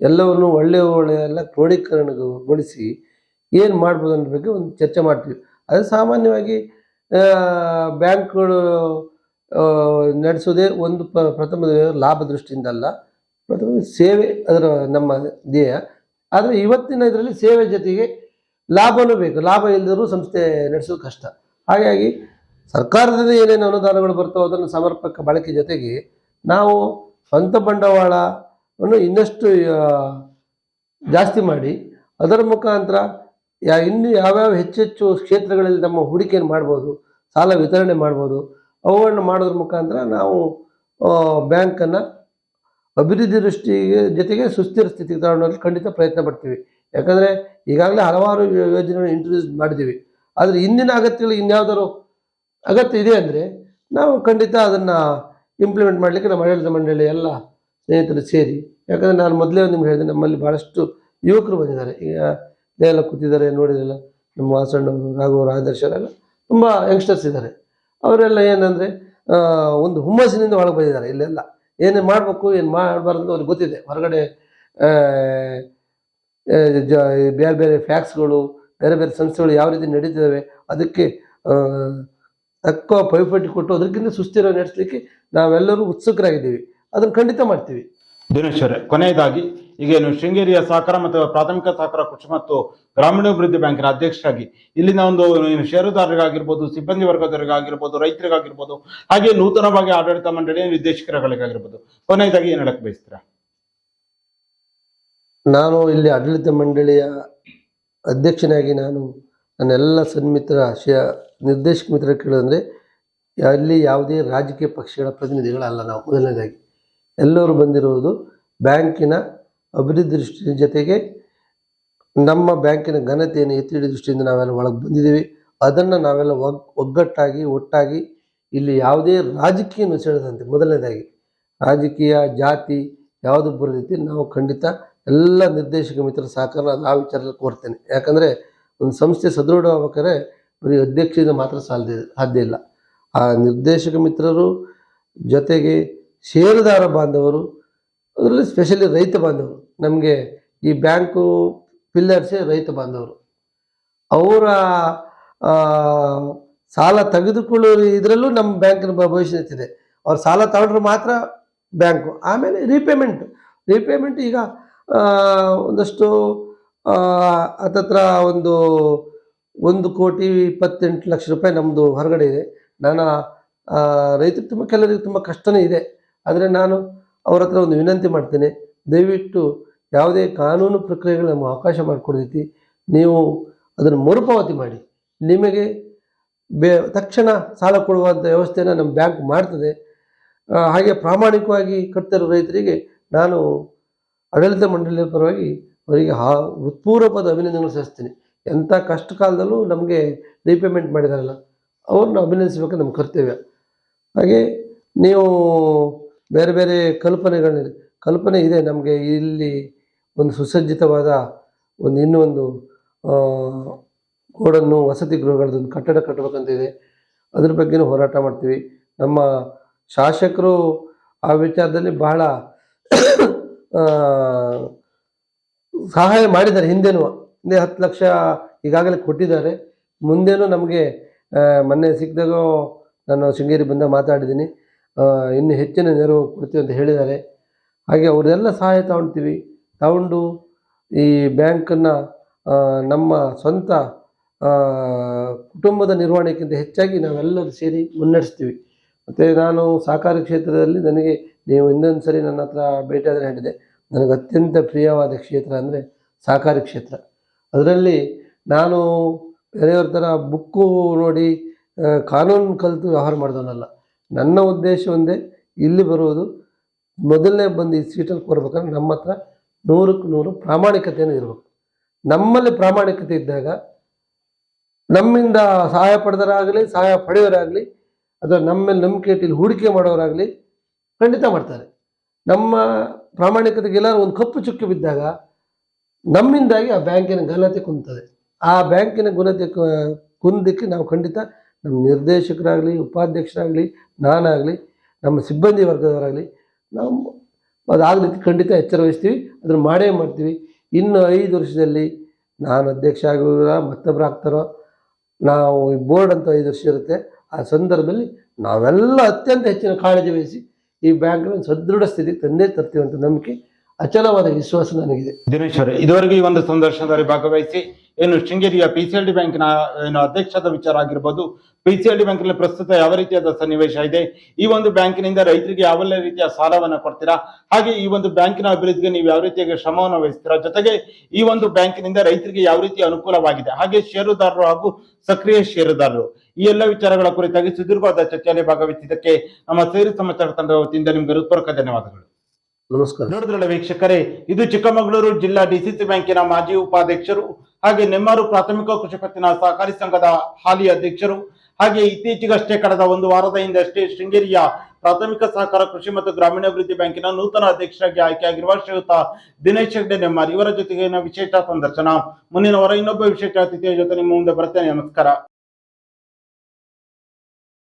ಎಲ್ಲವನ್ನು ಒಳ್ಳೆಯ ಒಳ್ಳೆಯ ಎಲ್ಲ ಕ್ರೋಢೀಕರಣಗೊಳಿಸಿ ಏನು ಮಾಡ್ಬೋದು ಅನ್ನೋ ಬಗ್ಗೆ ಒಂದು ಚರ್ಚೆ ಮಾಡ್ತೀವಿ. ಅದು ಸಾಮಾನ್ಯವಾಗಿ ಬ್ಯಾಂಕ್ಗಳು ನಡೆಸೋದೇ ಒಂದು ಪ, ಪ್ರಥಮ ಲಾಭ ದೃಷ್ಟಿಯಿಂದ ಅಲ್ಲ ಪ್ರಥಮ ಸೇವೆ ಅದರ ನಮ್ಮ ಧ್ಯೇಯ. ಆದರೆ ಇವತ್ತಿನ ಇದರಲ್ಲಿ ಸೇವೆ ಜೊತೆಗೆ ಲಾಭನೂ ಬೇಕು. ಲಾಭ ಇಲ್ಲದರೂ ಸಂಸ್ಥೆ ನಡೆಸೋದು ಕಷ್ಟ. ಹಾಗಾಗಿ ಸರ್ಕಾರದಿಂದ ಏನೇನು ಅನುದಾನಗಳು ಬರ್ತವೋ ಅದನ್ನು ಸಮರ್ಪಕ ಬಳಕೆ ಜೊತೆಗೆ ನಾವು ಸ್ವಂತ ಬಂಡವಾಳವನ್ನು ಇನ್ನಷ್ಟು ಜಾಸ್ತಿ ಮಾಡಿ, ಅದರ ಮುಖಾಂತರ ಯಾ, ಇನ್ನು ಯಾವ್ಯಾವ ಹೆಚ್ಚೆಚ್ಚು ಕ್ಷೇತ್ರಗಳಲ್ಲಿ ನಮ್ಮ ಹೂಡಿಕೆಯನ್ನು ಮಾಡ್ಬೋದು, ಸಾಲ ವಿತರಣೆ ಮಾಡ್ಬೋದು, ಅವುಗಳನ್ನು ಮಾಡೋದ್ರ ಮುಖಾಂತರ ನಾವು ಬ್ಯಾಂಕನ್ನು ಅಭಿವೃದ್ಧಿ ದೃಷ್ಟಿಗೆ ಜೊತೆಗೆ ಸುಸ್ಥಿರ ಸ್ಥಿತಿಗೆ ತಗೊಂಡಲ್ಲಿ ಖಂಡಿತ ಪ್ರಯತ್ನ ಪಡ್ತೀವಿ. ಯಾಕಂದರೆ ಈಗಾಗಲೇ ಹಲವಾರು ಯೋಜನೆಗಳನ್ನು ಇಂಟ್ರೊಡ್ಯೂಸ್ ಮಾಡಿದ್ದೀವಿ. ಆದರೆ ಇಂದಿನ ಅಗತ್ಯಗಳು ಇನ್ಯಾವುದಾದ್ರು ಅಗತ್ಯ ಇದೆ ಅಂದರೆ ನಾವು ಖಂಡಿತ ಅದನ್ನು ಇಂಪ್ಲಿಮೆಂಟ್ ಮಾಡಲಿಕ್ಕೆ ನಮ್ಮ ಆಡಳಿತ ಮಂಡಳಿ ಎಲ್ಲ ಸ್ನೇಹಿತರು ಸೇರಿ. ಯಾಕಂದರೆ ನಾನು ಮೊದಲೇ ನಿಮ್ಗೆ ಹೇಳಿದೆ, ನಮ್ಮಲ್ಲಿ ಭಾಳಷ್ಟು ಯುವಕರು ಬಂದಿದ್ದಾರೆ. ಈಗ ಎಲ್ಲ ಕೂತಿದ್ದಾರೆ ನೋಡಿದಿಲ್ಲ ನಮ್ಮ ವಾಸಣ್ಣವರು ರಾಘವರು ಆದರ್ಶರೆಲ್ಲ ತುಂಬ ಯಂಗ್ಸ್ಟರ್ಸ್ ಇದ್ದಾರೆ. ಅವರೆಲ್ಲ ಏನಂದರೆ ಒಂದು ಹುಮ್ಮಸ್ಸಿನಿಂದ ಒಳಗೆ ಬಂದಿದ್ದಾರೆ. ಇಲ್ಲೆಲ್ಲ ಏನೇ ಮಾಡಬೇಕು, ಏನು ಮಾಡಬಾರ್ದು ಅವ್ರಿಗೆ ಗೊತ್ತಿದೆ. ಹೊರಗಡೆ ಬೇರೆ ಬೇರೆ ಫ್ಯಾಕ್ಸ್ಗಳು ಬೇರೆ ಬೇರೆ ಸಂಸ್ಥೆಗಳು ಯಾವ ರೀತಿ ನಡೀತಿದ್ದಾವೆ, ಅದಕ್ಕೆ ತಕ್ಕ ಪೈಪೋಟಿ ಕೊಟ್ಟು ಅದಕ್ಕಿಂತ ಸುಸ್ಥಿರ ನಡೆಸಲಿಕ್ಕೆ ನಾವೆಲ್ಲರೂ ಉತ್ಸುಕರಾಗಿದ್ದೀವಿ. ಅದನ್ನು ಖಂಡಿತ ಮಾಡ್ತೀವಿ. ದಿನೇಶ್ವರ ಕೊನೆಯದಾಗಿ ಈಗೇನು ಶೃಂಗೇರಿಯ ಸಹಕಾರ ಮತ್ತು ಪ್ರಾಥಮಿಕ ಸಹಕಾರ ಕೃಷಿ ಮತ್ತು ಗ್ರಾಮೀಣಾಭಿವೃದ್ಧಿ ಬ್ಯಾಂಕಿನ ಅಧ್ಯಕ್ಷರಾಗಿ ಇಲ್ಲಿನ ಒಂದು ಏನು ಷೇರುದಾರರಿಗಾಗಿರ್ಬೋದು ಸಿಬ್ಬಂದಿ ವರ್ಗದವರಿಗಾಗಿರ್ಬೋದು ರೈತರಿಗಾಗಿರ್ಬೋದು ಹಾಗೆ ನೂತನವಾಗಿ ಆಡಳಿತ ಮಂಡಳಿಯ ನಿರ್ದೇಶಕರುಗಳಿಗಾಗಿರ್ಬೋದು ಕೊನೆಯದಾಗಿ ಏನು ಹೇಳಕ್ ಬಯಸ್ತೀರಾ? ನಾನು ಇಲ್ಲಿ ಆಡಳಿತ ಮಂಡಳಿಯ ಅಧ್ಯಕ್ಷನಾಗಿ ನಾನು ನನ್ನೆಲ್ಲ ಸನ್ಮಿತ್ರ ನಿರ್ದೇಶಕ ಮಿತ್ರ ಕೇಳೋದಂದರೆ ಅಲ್ಲಿ ಯಾವುದೇ ರಾಜಕೀಯ ಪಕ್ಷಗಳ ಪ್ರತಿನಿಧಿಗಳಲ್ಲ ನಾವು. ಮೊದಲನೇದಾಗಿ, ಎಲ್ಲರೂ ಬಂದಿರುವುದು ಬ್ಯಾಂಕಿನ ಅಭಿವೃದ್ಧಿ ದೃಷ್ಟಿ ಜೊತೆಗೆ ನಮ್ಮ ಬ್ಯಾಂಕಿನ ಘನತೆಯನ್ನು ಎತ್ತಿ ದೃಷ್ಟಿಯಿಂದ ನಾವೆಲ್ಲ ಒಳಗೆ ಬಂದಿದ್ದೀವಿ. ಅದನ್ನು ನಾವೆಲ್ಲ ಒಗ್, ಒಗ್ಗಟ್ಟಾಗಿ, ಒಟ್ಟಾಗಿ ಇಲ್ಲಿ ಯಾವುದೇ ರಾಜಕೀಯ ಸೆಳೆದಂತೆ. ಮೊದಲನೇದಾಗಿ, ರಾಜಕೀಯ, ಜಾತಿ ಯಾವುದು ಬರದೈತಿ ನಾವು ಖಂಡಿತ ಎಲ್ಲ ನಿರ್ದೇಶಕ ಮಿತ್ರ ಸಹಕಾರ ಆ ವಿಚಾರದಲ್ಲಿ ಕೋರ್ತೇನೆ ಯಾಕಂದರೆ, ಒಂದು ಸಂಸ್ಥೆ ಸದೃಢವಾಗ್ಬೇಕಾದ್ರೆ ಬರೀ ಅಧ್ಯಕ್ಷರಿಂದ ಮಾತ್ರ ಸಾಲದ ಸಾಧ್ಯ ಇಲ್ಲ. ಆ ನಿರ್ದೇಶಕ ಮಿತ್ರರು ಜೊತೆಗೆ ಷೇರುದಾರ ಬಾಂಧವರು, ಅದರಲ್ಲಿ ಸ್ಪೆಷಲಿ ರೈತ ಬಾಂಧವರು, ನಮಗೆ ಈ ಬ್ಯಾಂಕು ಪಿಲ್ಲರ್ಸೇ ರೈತ ಬಾಂಧವರು. ಅವರ ಸಾಲ ತೆಗೆದುಕೊಳ್ಳೋ ಇದರಲ್ಲೂ ನಮ್ಮ ಬ್ಯಾಂಕಿನ ಭವಿಷ್ಯ ಇದೆ. ಅವ್ರು ಸಾಲ ತಗೊಂಡ್ರೆ ಮಾತ್ರ ಬ್ಯಾಂಕು, ಆಮೇಲೆ ರೀಪೇಮೆಂಟ್ ರೀಪೇಮೆಂಟ್ ಈಗ ಒಂದಷ್ಟು ಹತ್ತತ್ರ ಒಂದು ಒಂದು ಕೋಟಿ ಇಪ್ಪತ್ತೆಂಟು ಲಕ್ಷ ರೂಪಾಯಿ ನಮ್ಮದು ಹೊರಗಡೆ ಇದೆ. ನಾನು ರೈತರು ತುಂಬ, ಕೆಲವರಿಗೆ ತುಂಬ ಕಷ್ಟನೇ ಇದೆ. ಆದರೆ ನಾನು ಅವ್ರ ಹತ್ರ ಒಂದು ವಿನಂತಿ ಮಾಡ್ತೇನೆ. ದಯವಿಟ್ಟು ಯಾವುದೇ ಕಾನೂನು ಪ್ರಕ್ರಿಯೆಗಳು ನಮಗೆ ಅವಕಾಶ ಮಾಡಿಕೊಡ್ತೈತಿ. ನೀವು ಅದನ್ನು ಮರುಪಾವತಿ ಮಾಡಿ. ನಿಮಗೆ ಬೇ, ತಕ್ಷಣ ಸಾಲ ಕೊಡುವಂಥ ವ್ಯವಸ್ಥೆಯನ್ನು ನಮ್ಮ ಬ್ಯಾಂಕ್ ಮಾಡ್ತದೆ. ಹಾಗೆ ಪ್ರಾಮಾಣಿಕವಾಗಿ ಕಟ್ತಿರೋ ರೈತರಿಗೆ ನಾನು ಆಡಳಿತ ಮಂಡಳಿಯ ಪರವಾಗಿ ಅವರಿಗೆ ಹಾ, ಹೃತ್ಪೂರ್ವಕವಾದ ಅಭಿನಂದನೆಗಳು ಸಲ್ಲಿಸ್ತೀನಿ. ಎಂಥ ಕಷ್ಟ ಕಾಲದಲ್ಲೂ ನಮಗೆ ರೀಪೇಮೆಂಟ್ ಮಾಡಿದಾರಲ್ಲ, ಅವ್ರನ್ನ ಅಭಿನಂದಿಸಬೇಕು ನಮ್ಮ ಕರ್ತವ್ಯ. ಹಾಗೆ ನೀವು ಬೇರೆ ಬೇರೆ ಕಲ್ಪನೆಗಳನ್ನ, ಕಲ್ಪನೆ ಇದೆ ನಮಗೆ ಇಲ್ಲಿ ಒಂದು ಸುಸಜ್ಜಿತವಾದ ಒಂದು ಇನ್ನೂ ಒಂದು ಗೋಡನ್ನು ವಸತಿ ಗೃಹಗಳದೊಂದು ಕಟ್ಟಡ ಕಟ್ಟಬೇಕಂತ ಇದೆ. ಅದ್ರ ಬಗ್ಗೆನೂ ಹೋರಾಟ ಮಾಡ್ತೀವಿ. ನಮ್ಮ ಶಾಸಕರು ಆ ವಿಚಾರದಲ್ಲಿ ಬಹಳ ಸಹಾಯ ಮಾಡಿದ್ದಾರೆ ಹಿಂದೆನೂ ಹಿಂದೆ ಹತ್ತು ಲಕ್ಷ ಈಗಾಗಲೇ ಕೊಟ್ಟಿದ್ದಾರೆ. ಮುಂದೇನು ನಮಗೆ ಮೊನ್ನೆ ಸಿಕ್ಕಿದಾಗ ನಾನು ಶೃಂಗೇರಿ ಬಂದಾಗ ಮಾತಾಡಿದ್ದೀನಿ. ಇನ್ನು ಹೆಚ್ಚಿನ ನೆರವು ಕೊಡ್ತೀವಿ ಅಂತ ಹೇಳಿದ್ದಾರೆ. ಹಾಗೆ ಅವರೆಲ್ಲ ಸಹಾಯ ತಗೊಳ್ತೀವಿ ತಗೊಂಡು ಈ ಬ್ಯಾಂಕನ್ನು ನಮ್ಮ ಸ್ವಂತ ಕುಟುಂಬದ ನಿರ್ವಹಣೆಗಿಂತ ಹೆಚ್ಚಾಗಿ ನಾವೆಲ್ಲರೂ ಸೇರಿ ಮುನ್ನಡೆಸ್ತೀವಿ. ಮತ್ತು ನಾನು ಸಹಕಾರ ಕ್ಷೇತ್ರದಲ್ಲಿ ನನಗೆ, ನೀವು ಇನ್ನೊಂದು ಸರಿ ನನ್ನ ಹತ್ರ ಭೇಟಿ ಆದರೆ ಹೇಳಿದೆ. ನನಗೆ ಅತ್ಯಂತ ಪ್ರಿಯವಾದ ಕ್ಷೇತ್ರ ಅಂದರೆ ಸಹಕಾರಿ ಕ್ಷೇತ್ರ. ಅದರಲ್ಲಿ ನಾನು ಬೇರೆಯವ್ರ ಥರ ಬುಕ್ಕು ನೋಡಿ ಕಾನೂನು ಕಲಿತು ವ್ಯವಹಾರ ಮಾಡಿದವನಲ್ಲ. ನನ್ನ ಉದ್ದೇಶ ಒಂದೇ, ಇಲ್ಲಿ ಬರುವುದು ಮೊದಲನೇ ಬಂದು ಈ ಸೀಟಲ್ಲಿ ಕೋರ್ಬೇಕಂದ್ರೆ ನಮ್ಮ ಹತ್ರ ನೂರಕ್ಕೆ ನೂರು ಪ್ರಾಮಾಣಿಕತೆಯನ್ನು ಇರಬೇಕು. ನಮ್ಮಲ್ಲಿ ಪ್ರಾಮಾಣಿಕತೆ ಇದ್ದಾಗ ನಮ್ಮಿಂದ ಸಹಾಯ ಪಡೆದರಾಗಲಿ ಸಹಾಯ ಪಡೆಯೋರಾಗಲಿ, ಅಥವಾ ನಮ್ಮ ಮೇಲೆ ನಂಬಿಕೆ ಇಟ್ಟು ಹೂಡಿಕೆ ಮಾಡೋರಾಗಲಿ ಖಂಡಿತ ಮಾಡ್ತಾರೆ. ನಮ್ಮ ಪ್ರಾಮಾಣಿಕತೆಗೆ ಎಲ್ಲರೂ ಒಂದು ಕಪ್ಪು ಚುಕ್ಕಿ ಬಿದ್ದಾಗ ನಮ್ಮಿಂದಾಗಿ ಆ ಬ್ಯಾಂಕಿನ ಘನತೆ ಕುಂತದೆ. ಆ ಬ್ಯಾಂಕಿನ ಗುಣತೆ ಕುಂದಕ್ಕೆ ನಾವು ಖಂಡಿತ ನಮ್ಮ ನಿರ್ದೇಶಕರಾಗಲಿ, ಉಪಾಧ್ಯಕ್ಷರಾಗಲಿ, ನಾನಾಗಲಿ, ನಮ್ಮ ಸಿಬ್ಬಂದಿ ವರ್ಗದವರಾಗಲಿ ನಾವು ಅದಾಗಲಿಕ್ಕೆ ಖಂಡಿತ ಎಚ್ಚರ ವಹಿಸ್ತೀವಿ, ಅದನ್ನು ಮಾಡೇ ಮಾಡ್ತೀವಿ. ಇನ್ನು ಐದು ವರ್ಷದಲ್ಲಿ ನಾನು ಅಧ್ಯಕ್ಷ ಆಗಿರೋ ಮತ್ತೊಬ್ಬರು ಆಗ್ತಾರೋ, ನಾವು ಬೋರ್ಡ್ ಅಂತ ಐದು ವರ್ಷ ಇರುತ್ತೆ, ಆ ಸಂದರ್ಭದಲ್ಲಿ ನಾವೆಲ್ಲ ಅತ್ಯಂತ ಹೆಚ್ಚಿನ ಕಾಳಜಿ ವಹಿಸಿ ಈ ಬ್ಯಾಂಕ್ನ ಸದೃಢ ಸ್ಥಿತಿಗೆ ತಂದೇ ತರ್ತೀವಿ ಅಂತ ನಂಬಿಕೆ ಅಚಲವಾದ ವಿಶ್ವಾಸ ನನಗಿದೆ. ದಿನೇಶ್ವರ, ಇದುವರೆಗೂ ಈ ಒಂದು ಸಂದರ್ಶನದಲ್ಲಿ ಭಾಗವಹಿಸಿ, ಏನು ಶೃಂಗೇರಿಯ ಪಿ ಸಿ ಎಲ್ ಡಿ ಬ್ಯಾಂಕಿನ, ಏನು ಅಧ್ಯಕ್ಷದ ವಿಚಾರ ಆಗಿರ್ಬೋದು ಪಿ ಸಿ ಡಿ ಬ್ಯಾಂಕಿನಲ್ಲಿ ಪ್ರಸ್ತುತ ಯಾವ ರೀತಿಯಾದ ಸನ್ನಿವೇಶ ಇದೆ, ಈ ಒಂದು ಬ್ಯಾಂಕಿನಿಂದ ರೈತರಿಗೆ ಯಾವೆಲ್ಲ ರೀತಿಯ ಸಾಲವನ್ನು ಕೊಡ್ತೀರಾ, ಹಾಗೆ ಈ ಒಂದು ಬ್ಯಾಂಕಿನ ಅಭಿವೃದ್ಧಿಗೆ ನೀವು ಯಾವ ರೀತಿಯಾಗಿ ಶ್ರಮವನ್ನು ವಹಿಸ್ತೀರಾ, ಜೊತೆಗೆ ಈ ಒಂದು ಬ್ಯಾಂಕಿನಿಂದ ರೈತರಿಗೆ ಯಾವ ರೀತಿ ಅನುಕೂಲವಾಗಿದೆ, ಹಾಗೆ ಷೇರುದಾರರು ಹಾಗೂ ಸಕ್ರಿಯ ಷೇರುದಾರರು, ಈ ಎಲ್ಲ ವಿಚಾರಗಳ ಕುರಿತಾಗಿ ಸುದೀರ್ಘವಾದ ಚರ್ಚೆಯಲ್ಲಿ ಭಾಗವಹಿಸಿದ್ದಕ್ಕೆ ನಮ್ಮ ಸೇರಿ ಸಮಾಚಾರ ತಂಡದ ವತಿಯಿಂದ ನಿಮಗೆ ಹೃತ್ಪೂರ್ವಕ ಧನ್ಯವಾದಗಳು. ನಮಸ್ಕಾರ. ನೋಡಿದ್ರಲ್ಲ ವೀಕ್ಷಕರೇ, ಇದು ಚಿಕ್ಕಮಗಳೂರು ಜಿಲ್ಲಾ ಡಿಸಿಸಿ ಬ್ಯಾಂಕಿನ ಮಾಜಿ ಉಪಾಧ್ಯಕ್ಷರು ಹಾಗೆ ನೆಮ್ಮಾರು ಪ್ರಾಥಮಿಕ ಕೃಷಿ ಪತ್ತಿನ ಸಹಕಾರಿ ಸಂಘದ ಹಾಲಿ ಅಧ್ಯಕ್ಷರು. ಹಾಗೆ ಇತ್ತೀಚೆಗಷ್ಟೇ ಕಳೆದ ಒಂದು ವಾರದ ಹಿಂದಷ್ಟೇ ಶೃಂಗೇರಿಯ ಪ್ರಾಥಮಿಕ ಸಹಕಾರ ಕೃಷಿ ಮತ್ತು ಗ್ರಾಮೀಣಾಭಿವೃದ್ಧಿ ಬ್ಯಾಂಕಿನ ನೂತನ ಅಧ್ಯಕ್ಷರಾಗಿ ಆಯ್ಕೆಯಾಗಿರುವ ಶ್ರೀಯುತ ದಿನೇಶ್ ಹೆಗ್ಡೆ ನೆಮ್ಮಾರ್. ಇವರ ಜೊತೆಗಿನ ವಿಶೇಷ ಸಂದರ್ಶನ. ಮುಂದಿನ ವಾರ ಇನ್ನೊಬ್ಬ ವಿಶೇಷ ಅತಿಥಿಯ ಜೊತೆ ನಿಮ್ಮ ಮುಂದೆ ಬರ್ತೇನೆ ನಮಸ್ಕಾರ.